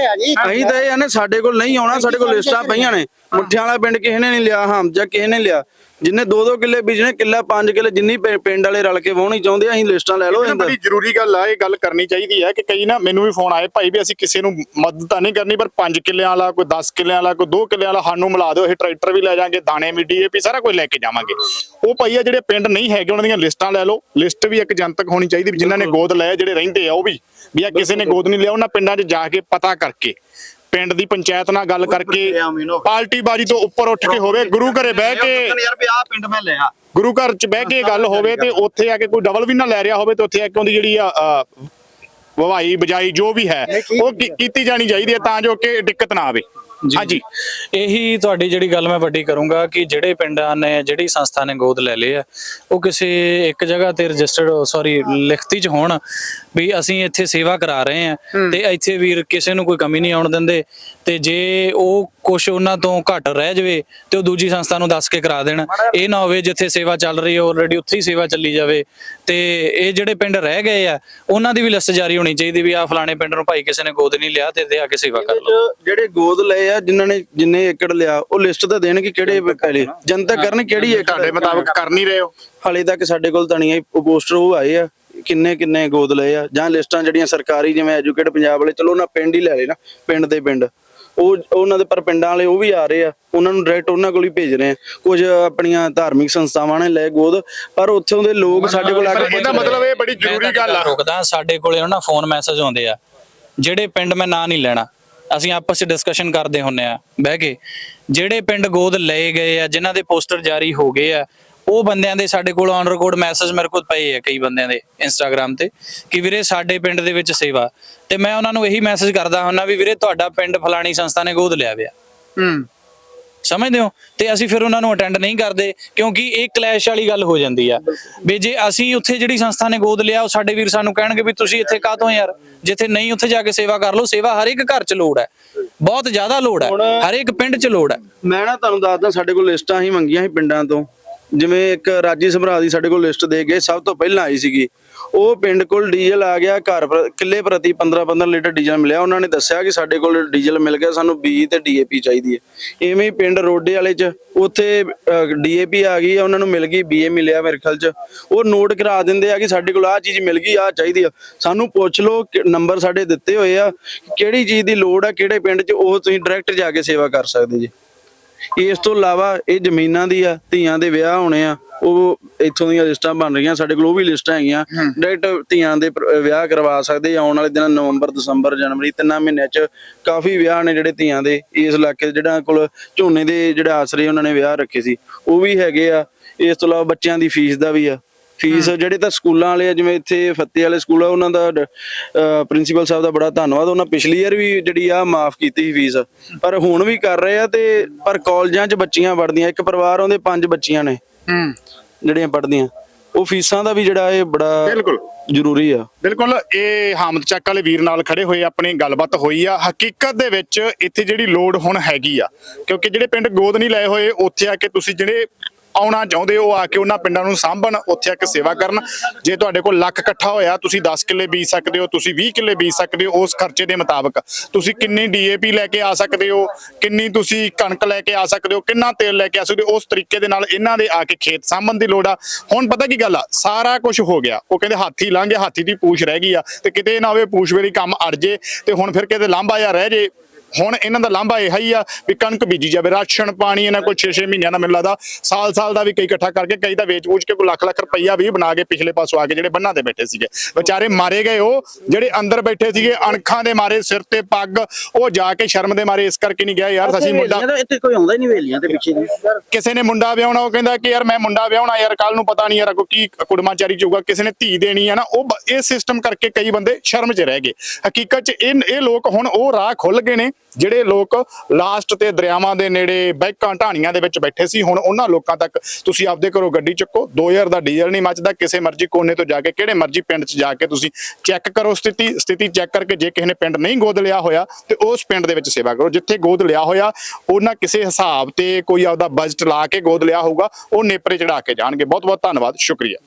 ਅਸੀਂ ਤਾਂ ਇਹ ਆਨੇ ਸਾਡੇ ਕੋਲ ਨਹੀਂ ਆਉਣਾ ਸਾਡੇ ਕੋਲ ਲਿਸਟਾਂ ਪਈਆਂ ਨੇ। ਮੁੱਠਿਆਂ ਵਾਲਾ ਪਿੰਡ ਕਿਸੇ ਨੇ ਨਹੀਂ ਲਿਆ ਹਮ ਜਾਂ ਕਿਸੇ ਨੇ ਲਿਆ। ਜਿੰਨੇ ਦੋ ਦੋ ਕਿੱਲੇ ਬੀਜਣੇ ਕਿੱਲਾ ਪੰਜ ਕਿੱਲੇ ਜਿੰਨੀ ਪਿੰ- ਪਿੰਡ ਵਾਲੇ ਰਲ ਕੇ ਵਾਹੁਣੀ ਚਾਹੁੰਦੇ ਆ, ਅਸੀਂ ਲਿਸਟਾਂ ਲੈ ਲਓ ਇਹ ਬੜੀ ਜ਼ਰੂਰੀ ਗੱਲ ਆ ਇਹ ਗੱਲ ਕਰਨੀ ਚਾਹੀਦੀ ਹੈ ਕਿ ਕਈ ਨਾ ਮੈਨੂੰ ਵੀ ਫੋਨ ਆਏ ਭਾਈ ਵੀ ਅਸੀਂ ਕਿਸੇ ਨੂੰ ਮਦਦ ਤਾਂ ਨਹੀਂ ਕਰਨੀ ਪਰ 5 ਕਿੱਲਿਆਂ ਵਾਲਾ ਕੋਈ 10 ਕਿੱਲਿਆਂ ਵਾਲਾ ਕੋਈ 2 ਕਿੱਲਿਆਂ ਵਾਲਾ ਸਾਨੂੰ ਮਿਲਾ ਦਿਓ ਇਹ ਟਰੈਕਟਰ ਵੀ ਲੈ ਜਾਾਂਗੇ ਦਾਣੇ ਵੀ ਡੀਏਪੀ ਸਾਰਾ ਕੁਝ ਲੈ ਕੇ ਜਾਵਾਂਗੇ। ਉਹ ਭਾਈ ਆ ਜਿਹੜੇ ਪਿੰਡ ਨਹੀਂ ਹੈਗੇ ਉਹਨਾਂ ਦੀਆਂ ਲਿਸਟਾਂ ਲੈ ਲਓ। ਲਿਸਟ ਵੀ ਇੱਕ ਜਨਤਕ ਹੋਣੀ ਚਾਹੀਦੀ ਵੀ ਜਿਨ੍ਹਾਂ ਨੇ ਗੋਦ ਲਏ ਜਿਹੜੇ ਰਹਿੰਦੇ ਆ ਉਹ ਵੀ। ਵੀ ਆ ਕਿਸੇ ਨੇ ਗੋਦ ਨਹੀਂ ਲਿਆ ਉਹਨਾਂ ਪਿੰਡਾਂ 'ਚ ਜਾ ਕੇ ਪਤਾ ਕਰਕੇ। ਪਿੰਡ ਦੀ ਪੰਚਾਇਤ ਨਾਲ ਗੱਲ ਕਰਕੇ ਪਾਰਟੀ ਬਾਜੀ ਤੋਂ ਉੱਪਰ ਉੱਠ ਕੇ ਹੋਵੇ ਗੁਰੂ ਘਰੇ ਬਹਿ ਕੇ ਯਾਰ ਵੀ ਆਹ ਪਿੰਡ ਮੈਂ ਲਿਆ ਗੁਰੂ ਘਰ ਚ ਬਹਿ ਕੇ ਗੱਲ ਹੋਵੇ ਤੇ ਉੱਥੇ ਆ ਕੇ ਕੋਈ ਡਬਲ ਵੀ ਨਾ ਲੈ ਰਿਹਾ ਹੋਵੇ ਤੇ ਉੱਥੇ ਆ ਕੇ ਉਹਦੀ ਜਿਹੜੀ ਆ ਅ, ਵਵਾਈ ਬਜਾਈ ਜੋ ਵੀ ਹੈ ਉਹ ਕੀਤੀ ਜਾਣੀ ਚਾਹੀਦੀ ਹੈ ਤਾਂ ਜੋ ਕਿ ਦਿੱਕਤ ਨਾ ਆਵੇ। ਹਾਂਜੀ। ਇਹੀ ਤੁਹਾਡੀ ਜਿਹੜੀ ਗੱਲ ਮੈਂ ਵੱਡੀ ਕਰੂੰਗਾ ਕਿ ਜਿਹੜੇ ਪਿੰਡਾਂ ਨੇ ਜਿਹੜੀ ਸੰਸਥਾ ਨੇ ਗੋਦ ਲੈ ਲਏ ਆ ਉਹ ਕਿਸੇ ਇੱਕ ਜਗ੍ਹਾ ਤੇ ਰਜਿਸਟਰਡ ਸੌਰੀ ਲਿਖਤੀ ਚ ਹੋਣ ਵੀ ਅਸੀਂ ਇੱਥੇ ਸੇਵਾ ਕਰਾ ਰਹੇ ਆ ਤੇ ਇੱਥੇ ਵੀਰ ਕਿਸੇ ਨੂੰ ਕੋਈ ਕਮੀ ਨਹੀਂ ਆਉਣ ਦਿੰਦੇ ਤੇ ਜੇ ਉਹ ਕੁਝ ਉਹਨਾਂ ਤੋਂ ਘੱਟ ਰਹਿ ਜਾਵੇ ਤੇ ਉਹ ਦੂਜੀ ਸੰਸਥਾ ਨੂੰ ਦੱਸ ਕੇ ਕਰਾ ਦੇਣ। ਇਹ ਨਾ ਹੋਵੇ ਜਿੱਥੇ ਸੇਵਾ ਚੱਲ ਰਹੀ ਹੈ ਆਲਰੇਡੀ ਉੱਥੇ ਹੀ ਸੇਵਾ ਚੱਲੀ ਜਾਵੇ ਤੇ ਇਹ ਜਿਹੜੇ ਪਿੰਡ ਰਹਿ ਗਏ ਆ ਉਹਨਾਂ ਦੀ ਵੀ ਲਿਸਟ ਜਾਰੀ ਹੋਣੀ ਚਾਹੀਦੀ ਵੀ ਆ ਫਲਾਣੇ ਪਿੰਡ ਨੂੰ ਭਾਈ ਕਿਸੇ ਨੇ ਗੋਦ ਨਹੀਂ ਲਿਆ ਤੇ ਇੱਥੇ ਆ ਕੇ ਸੇਵਾ ਕਰ ਲਓ। ਜਿਹੜੇ ਗੋਦ ਲਏ ਆ ਜਿਨ੍ਹਾਂ ਨੇ ਜਿੰਨੇ ਏਕੜ ਲਿਆ ਉਹ ਲਿਸਟ ਤਾਂ ਦੇਣਗੇ ਕਿਹੜੇ ਪਹਿਲੇ। ਜਨਤਾ ਕਰਨ ਕਿਹੜੀ ਏਕੜ? ਤੁਹਾਡੇ ਮੁਤਾਬਕ ਕਰ ਨਹੀਂ ਰਹੇ ਹੋ? ਹਾਲੇ ਤੱਕ ਸਾਡੇ ਕੋਲ ਤਾਂ ਨਹੀਂ ਪੋਸਟਰ ਉਹ ਆਏ ਆ ਕਿੰਨੇ ਕਿੰਨੇ ਗੋਦ ਲਏ ਆ ਜਾਂ ਲਿਸਟਾਂ ਜਿਹੜੀਆਂ ਸਰਕਾਰੀ ਜਿਵੇਂ ਐਜੂਕੇਟ ਪੰਜਾਬ ਵਾਲੇ ਚਲੋ ਉਹਨਾਂ ਪਿੰਡ ਹੀ ਲੈ ਨਾ ਪਿੰਡ ਦੇ ਪਿੰਡ। ਉਹ ਉਹਨਾਂ ਦੇ ਪਰ ਪਿੰਡਾਂ ਵਾਲੇ ਉਹ ਵੀ ਆ ਰਹੇ ਆ ਉਹਨਾਂ ਨੂੰ ਡਾਇਰੈਕਟ ਉਹਨਾਂ ਕੋਲ ਹੀ ਭੇਜ ਰਹੇ ਆ। ਕੁਝ ਆਪਣੀਆਂ ਧਾਰਮਿਕ ਸੰਸਥਾਵਾਂ ਨੇ ਲਏ ਗੋਦ ਪਰ ਉੱਥੋਂ ਦੇ ਲੋਕ ਸਾਡੇ ਕੋਲ ਆ ਕੇ ਇਹਦਾ ਮਤਲਬ ਇਹ ਬੜੀ ਜ਼ਰੂਰੀ ਗੱਲ ਆ। ਰੁਕਦਾ ਸਾਡੇ ਕੋਲੇ ਉਹਨਾਂ ਫੋਨ ਮੈਸੇਜ ਆਉਂਦੇ ਆ ਜਿਹੜੇ ਪਿੰਡ ਮੈਂ ਨਾਂ ਨਹੀਂ ਲੈਣਾ ਅਸੀਂ ਆਪਸ ਵਿੱਚ ਡਿਸਕਸ਼ਨ ਕਰਦੇ ਹੁੰਨੇ ਆ ਬਹਿ ਕੇ। ਜਿਹੜੇ ਪਿੰਡ ਗੋਦ ਲਏ ਗਏ ਆ, ਜਿਨ੍ਹਾਂ ਦੇ ਪੋਸਟਰ ਜਾਰੀ ਹੋ ਗਏ ਆ, ਉਹ ਬੰਦਿਆਂ ਦੇ ਸਾਡੇ ਕੋਲ ਔਨ ਰਿਕਾਰਡ ਮੈਸੇਜ ਮੇਰੇ ਕੋਲ ਪਏ ਆ ਕਈ ਬੰਦਿਆਂ ਦੇ ਇੰਸਟਾਗ੍ਰam ਤੇ ਕਿ ਵੀਰੇ ਸਾਡੇ ਪਿੰਡ ਦੇ ਵਿੱਚ ਸੇਵਾ। ਤੇ ਮੈਂ ਉਹਨਾਂ ਨੂੰ ਇਹੀ ਮੈਸੇਜ ਕਰਦਾ ਹੁੰਨਾ ਵੀ ਵੀਰੇ ਤੁਹਾਡਾ ਪਿੰਡ ਫਲਾਣੀ ਸੰਸਥਾ ਨੇ ਗੋਦ ਲਿਆ ਵਿਆ ਹੂੰ। ਸਮਝਦੇ ਹੋ? ਤੇ ਅਸੀਂ ਫਿਰ ਉਹਨਾਂ ਨੂੰ ਅਟੈਂਡ ਨਹੀਂ ਕਰਦੇ ਕਿਉਂਕਿ ਇਹ ਕਲੈਸ਼ ਵਾਲੀ ਗੱਲ ਹੋ ਜਾਂਦੀ ਆ। ਵੀ ਜੇ ਅਸੀਂ ਉੱਥੇ ਜਿਹੜੀ ਸੰਸਥਾ ਨੇ ਗੋਦ ਲਿਆ ਉਹ ਸਾਡੇ ਵੀਰ ਸਾਨੂੰ ਕਹਿਣਗੇ ਵੀ ਤੁਸੀਂ ਇੱਥੇ ਕਾਹਤੋਂ ਯਾਰ? ਜਿੱਥੇ ਨਹੀਂ ਉੱਥੇ ਜਾ ਕੇ ਸੇਵਾ ਕਰ ਲਓ। ਸੇਵਾ ਹਰ ਇੱਕ ਘਰ 'ਚ ਲੋੜ ਹੈ ਬਹੁਤ ਜ਼ਿਆਦਾ ਲੋੜ ਹੈ ਹਰ ਇੱਕ ਪਿੰਡ 'ਚ ਲੋੜ ਹੈ ਮੈਂ ਨਾ ਤੁਹਾਨੂੰ ਦੱਸਦਾ ਸਾਡੇ ਕੋਲ ਲਿਸਟਾਂ ਹੀ ਮੰਗੀਆਂ ਸੀ ਪਿੰਡਾਂ ਤੋਂ। ਜਿਵੇਂ ਇੱਕ ਰਾਜੀ ਸਮਰਾ ਦੀ ਸਾਡੇ ਕੋਲ ਲਿਸਟ ਦੇ ਗਏ ਸਭ ਤੋਂ ਪਹਿਲਾਂ ਆਈ ਸੀਗੀ। ਉਹ ਪਿੰਡ ਕੋਲ ਡੀਜ਼ਲ ਆ ਗਿਆ ਘਰ ਪ੍ਰ- ਕਿੱਲੇ ਪ੍ਰਤੀ 15 15 ਲੀਟਰ ਡੀਜ਼ਲ ਮਿਲਿਆ। ਉਹਨਾਂ ਨੇ ਦੱਸਿਆ ਕਿ ਸਾਡੇ ਕੋਲ ਡੀਜ਼ਲ ਮਿਲ ਗਿਆ ਸਾਨੂੰ ਬੀ ਤੇ ਡੀਏਪੀ ਚਾਹੀਦੀ ਹੈ। ਇਵੇਂ ਹੀ ਪਿੰਡ ਰੋਡੇ ਵਾਲੇ ਚ ਉੱਥੇ ਡੀਏਪੀ ਆ ਗਈ ਆ, ਉਹਨਾਂ ਨੂੰ ਮਿਲ ਗਈ ਬੀਏ ਮਿਲਿਆ ਮੇਰੇ ਖਿਆਲ ਚ। ਉਹ ਨੋਟ ਕਰਾ ਦਿੰਦੇ ਆ ਕਿ ਸਾਡੇ ਕੋਲ ਆਹ ਚੀਜ਼ ਮਿਲ ਗਈ ਆਹ ਚਾਹੀਦੀ ਆ। ਸਾਨੂੰ ਪੁੱਛ ਲਓ ਕਿ ਨੰਬਰ ਸਾਡੇ ਦਿੱਤੇ ਹੋਏ ਆ ਕਿਹੜੀ ਚੀਜ਼ ਦੀ ਲੋੜ ਆ ਕਿਹੜੇ ਪਿੰਡ ਚ ਉਹ ਤੁਸੀਂ ਡਾਇਰੈਕਟ ਜਾ ਕੇ ਸੇਵਾ ਕਰ ਸਕਦੇ ਜੀ। ਇਸ ਤੋਂ ਇਲਾਵਾ ਇਹ ਜ਼ਮੀਨਾਂ ਦੀ ਆ ਧੀਆਂ ਦੇ ਵਿਆਹ ਹੋਣੇ ਆ ਉਹ ਇੱਥੋਂ ਦੀਆਂ ਲਿਸਟਾਂ ਬਣ ਰਹੀਆਂ ਸਾਡੇ ਕੋਲ ਉਹ ਵੀ ਲਿਸਟਾਂ ਹੈਗੀਆਂ। ਡਾਇਰੈਕਟ ਧੀਆਂ ਦੇ ਵਿਆਹ ਕਰਵਾ ਸਕਦੇ ਆਉਣ ਵਾਲੇ ਦਿਨਾਂ ਨਵੰਬਰ ਦਸੰਬਰ ਜਨਵਰੀ ਤਿੰਨਾਂ ਮਹੀਨਿਆਂ 'ਚ ਕਾਫੀ ਵਿਆਹ ਨੇ ਜਿਹੜੇ ਧੀਆਂ ਦੇ ਇਸ ਇਲਾਕੇ 'ਚ ਜਿਹੜਾ ਕੋਲ ਝੋਨੇ ਦੇ ਜਿਹੜੇ ਆਸਰੇ ਉਹਨਾਂ ਨੇ ਵਿਆਹ ਰੱਖੇ ਸੀ ਉਹ ਵੀ ਹੈਗੇ ਆ। ਇਸ ਤੋਂ ਇਲਾਵਾ ਬੱਚਿਆਂ ਦੀ ਫੀਸ ਦਾ ਵੀ ਆ। ਫੀਸ ਜਿਹੜੇ ਤਾਂ ਸਕੂਲਾਂ ਵਾਲੇ ਆ ਜਿਵੇਂ ਇੱਥੇ ਫੱਤੇ ਵਾਲੇ ਸਕੂਲ ਆ ਉਹਨਾਂ ਦਾ ਪ੍ਰਿੰਸੀਪਲ ਸਾਹਿਬ ਦਾ ਬੜਾ ਧੰਨਵਾਦ। ਉਹਨਾਂ ਪਿਛਲੀ ਵਾਰ ਵੀ ਜਿਹੜੀ ਆ ਮਾਫ ਕੀਤੀ ਸੀ ਫੀਸ। ਪਰ ਹੁਣ ਵੀ ਕਰ ਰਹੇ ਆ ਤੇ ਪਰ ਕਾਲਜਾਂ 'ਚ ਬੱਚੀਆਂ ਪੜ੍ਹਦੀਆਂ। ਇੱਕ ਪਰਿਵਾਰ ਉਹਦੇ ਪੰਜ ਬੱਚੀਆਂ ਨੇ ਹੂੰ। ਜਿਹੜੀਆਂ ਪੜ੍ਹਦੀਆਂ। ਉਹ ਫੀਸਾਂ ਦਾ ਵੀ ਜਿਹੜਾ ਇਹ ਬੜਾ ਬਿਲਕੁਲ। ਜ਼ਰੂਰੀ ਆ। ਬਿਲਕੁਲ ਇਹ ਹਾਮਦ ਚੱਕ ਵਾਲੇ ਵੀਰ ਨਾਲ ਖੜੇ ਹੋਏ ਆਪਣੀ ਗੱਲਬਾਤ ਹੋਈ ਆ। ਹਕੀਕਤ ਦੇ ਵਿੱਚ ਇੱਥੇ ਜਿਹੜੀ ਲੋੜ ਹੁਣ ਹੈਗੀ ਆ ਕਿਉਂਕਿ ਜਿਹੜੇ ਪਿੰਡ ਗੋਦ ਨਹੀਂ ਲਏ ਹੋਏ ਉੱਥੇ ਆ ਕੇ ਤੁਸੀਂ ਜਿਹੜੇ ਆਉਣਾ ਚਾਹੁੰਦੇ ਹੋ, ਆ ਕੇ ਉਹਨਾਂ ਪਿੰਡਾਂ ਨੂੰ ਸਾਂਭਣ, ਉੱਥੇ ਇੱਕ ਸੇਵਾ ਕਰਨ। ਜੇ ਤੁਹਾਡੇ ਕੋਲ ਲੱਖ ਇਕੱਠਾ ਹੋਇਆ, ਤੁਸੀਂ 10 ਕਿੱਲੇ ਬੀਜ ਸਕਦੇ ਹੋ, ਤੁਸੀਂ 20 ਕਿੱਲੇ ਬੀਜ ਸਕਦੇ ਹੋ, ਉਸ ਖਰਚੇ ਦੇ ਮੁਤਾਬਕ। ਤੁਸੀਂ ਕਿੰਨੀ ਡੀਏਪੀ ਲੈ ਕੇ ਆ ਸਕਦੇ ਹੋ, ਕਿੰਨੀ ਤੁਸੀਂ ਕਣਕ ਲੈ ਕੇ ਆ ਸਕਦੇ ਹੋ, ਕਿੰਨਾ ਤੇਲ ਲੈ ਕੇ ਆ ਸਕਦੇ ਹੋ, ਉਸ ਤਰੀਕੇ ਦੇ ਨਾਲ ਇਹਨਾਂ ਦੇ ਆ ਕੇ ਖੇਤ ਸਾਂਭਣ ਦੀ ਲੋੜ ਆ। ਹੁਣ ਪਤਾ ਕੀ ਗੱਲ ਆ, ਸਾਰਾ ਕੁਝ ਹੋ ਗਿਆ। ਉਹ ਕਹਿੰਦੇ ਹਾਥੀ ਲੰਘ ਗਿਆ, ਹਾਥੀ ਦੀ ਪੂਛ ਰਹਿ ਗਈ ਆ, ਤੇ ਕਿਤੇ ਨਾ ਹੋਵੇ ਪੂਛ ਵੇਰੀ ਕੰਮ ਅੜ ਜੇ, ਤੇ ਹੁਣ ਫਿਰ ਕਿਤੇ ਲਾਂਭਾ ਜਾਂ ਰਹਿ ਜੇ ਹੁਣ ਇਹਨਾਂ ਦਾ ਲਾਂਭਾ ਇਹ ਹੀ ਆ ਵੀ ਕਣਕ ਬੀਜੀ ਜਾਵੇ ਰਾਸ਼ਨ ਪਾਣੀ ਇਹਨਾਂ ਕੋਲ 6-6 ਮਹੀਨਿਆਂ ਦਾ ਮੈਨੂੰ ਲੱਗਦਾ ਸਾਲ ਸਾਲ ਦਾ ਵੀ ਕਈ ਇਕੱਠਾ ਕਰਕੇ ਕਈ ਤਾਂ ਵੇਚ-ਵੂਚ ਕੇ ਕੋਈ ਲੱਖ ਲੱਖ ਰੁਪਈਆ ਵੀ ਬਣਾ ਕੇ ਪਿਛਲੇ ਪਾਸੋਂ ਆ ਕੇ ਜਿਹੜੇ ਬੰਨਾਂ ਤੇ ਬੈਠੇ ਸੀਗੇ। ਵਿਚਾਰੇ ਮਾਰੇ ਗਏ ਉਹ ਜਿਹੜੇ ਅੰਦਰ ਬੈਠੇ ਸੀਗੇ ਅਣਖਾਂ ਦੇ ਮਾਰੇ ਸਿਰ ਤੇ ਪੱਗ ਉਹ ਜਾ ਕੇ ਸ਼ਰਮ ਦੇ ਮਾਰੇ ਇਸ ਕਰਕੇ ਨਹੀਂ ਗਿਆ ਯਾਰ ਅਸੀਂ ਮੁੰਡਾ ਇੱਥੇ ਕੋਈ ਆਉਂਦਾ ਹੀ ਨਹੀਂ ਵੇਲੀਆਂ ਤੇ ਪਿੱਛੇ ਦੀ ਕਿਸੇ ਨੇ ਮੁੰਡਾ ਵਿਆਹਣਾ ਉਹ ਕਹਿੰਦਾ ਕਿ ਯਾਰ ਮੈਂ ਮੁੰਡਾ ਵਿਆਹਣਾ ਯਾਰ ਕੱਲ ਨੂੰ ਪਤਾ ਨਹੀਂ ਯਾਰ ਅੱਗੋਂ ਕੀ ਕੁੜਮਾਚਾਰੀ ਚੂਗਾ ਕਿਸੇ ਨੇ ਧੀ ਦੇਣੀ ਹੈ ਨਾ ਉਹ ਇਹ ਸਿਸਟਮ ਕਰਕੇ ਕਈ ਬੰਦੇ ਸ਼ਰਮ 'ਚ ਰਹਿ ਗਏ। ਹਕੀਕਤ 'ਚ ਇਹ ਇਹ ਲੋਕ ਹੁਣ ਉਹ ਰਾਹ ਖੁੱਲ ਗਏ ਨੇ ਜਿਹੜੇ ਲੋਕ ਲਾਸਟ ਤੇ ਦਰਿਆਵਾਂ ਦੇ ਨੇੜੇ ਬੈਕਾਂ ਢਾਣੀਆਂ ਦੇ ਵਿੱਚ ਬੈਠੇ ਸੀ, ਹੁਣ ਉਹਨਾਂ ਲੋਕਾਂ ਤੱਕ ਤੁਸੀਂ ਆਪਦੇ ਘਰੋਂ ਗੱਡੀ ਚੱਕੋ 2000 ਦਾ ਡੀਜ਼ਲ ਨਹੀਂ ਮੱਚਦਾ, ਕਿਸੇ ਮਰਜ਼ੀ ਕੋਨੇ ਤੋਂ ਜਾ ਕੇ, ਕਿਹੜੇ ਮਰਜ਼ੀ ਪਿੰਡ 'ਚ ਜਾ ਕੇ ਤੁਸੀਂ ਚੈੱਕ ਕਰੋ ਸਥਿਤੀ ਸਥਿਤੀ ਚੈੱਕ ਕਰਕੇ ਜੇ ਕਿਸੇ ਨੇ ਪਿੰਡ ਨਹੀਂ ਗੋਦ ਲਿਆ ਹੋਇਆ, ਤੇ ਉਸ ਪਿੰਡ ਦੇ ਵਿੱਚ ਸੇਵਾ ਕਰੋ। ਜਿੱਥੇ ਗੋਦ ਲਿਆ ਹੋਇਆ, ਉਹਨਾਂ ਕਿਸੇ ਹਿਸਾਬ ਤੇ ਕੋਈ ਆਪਦਾ ਬਜਟ ਲਾ ਕੇ ਗੋਦ ਲਿਆ ਹੋਊਗਾ, ਉਹ ਨੇਪਰੇ ਚੜਾ ਕੇ ਜਾਣਗੇ। ਬਹੁਤ ਬਹੁਤ ਧੰਨਵਾਦ, ਸ਼ੁਕਰੀਆ।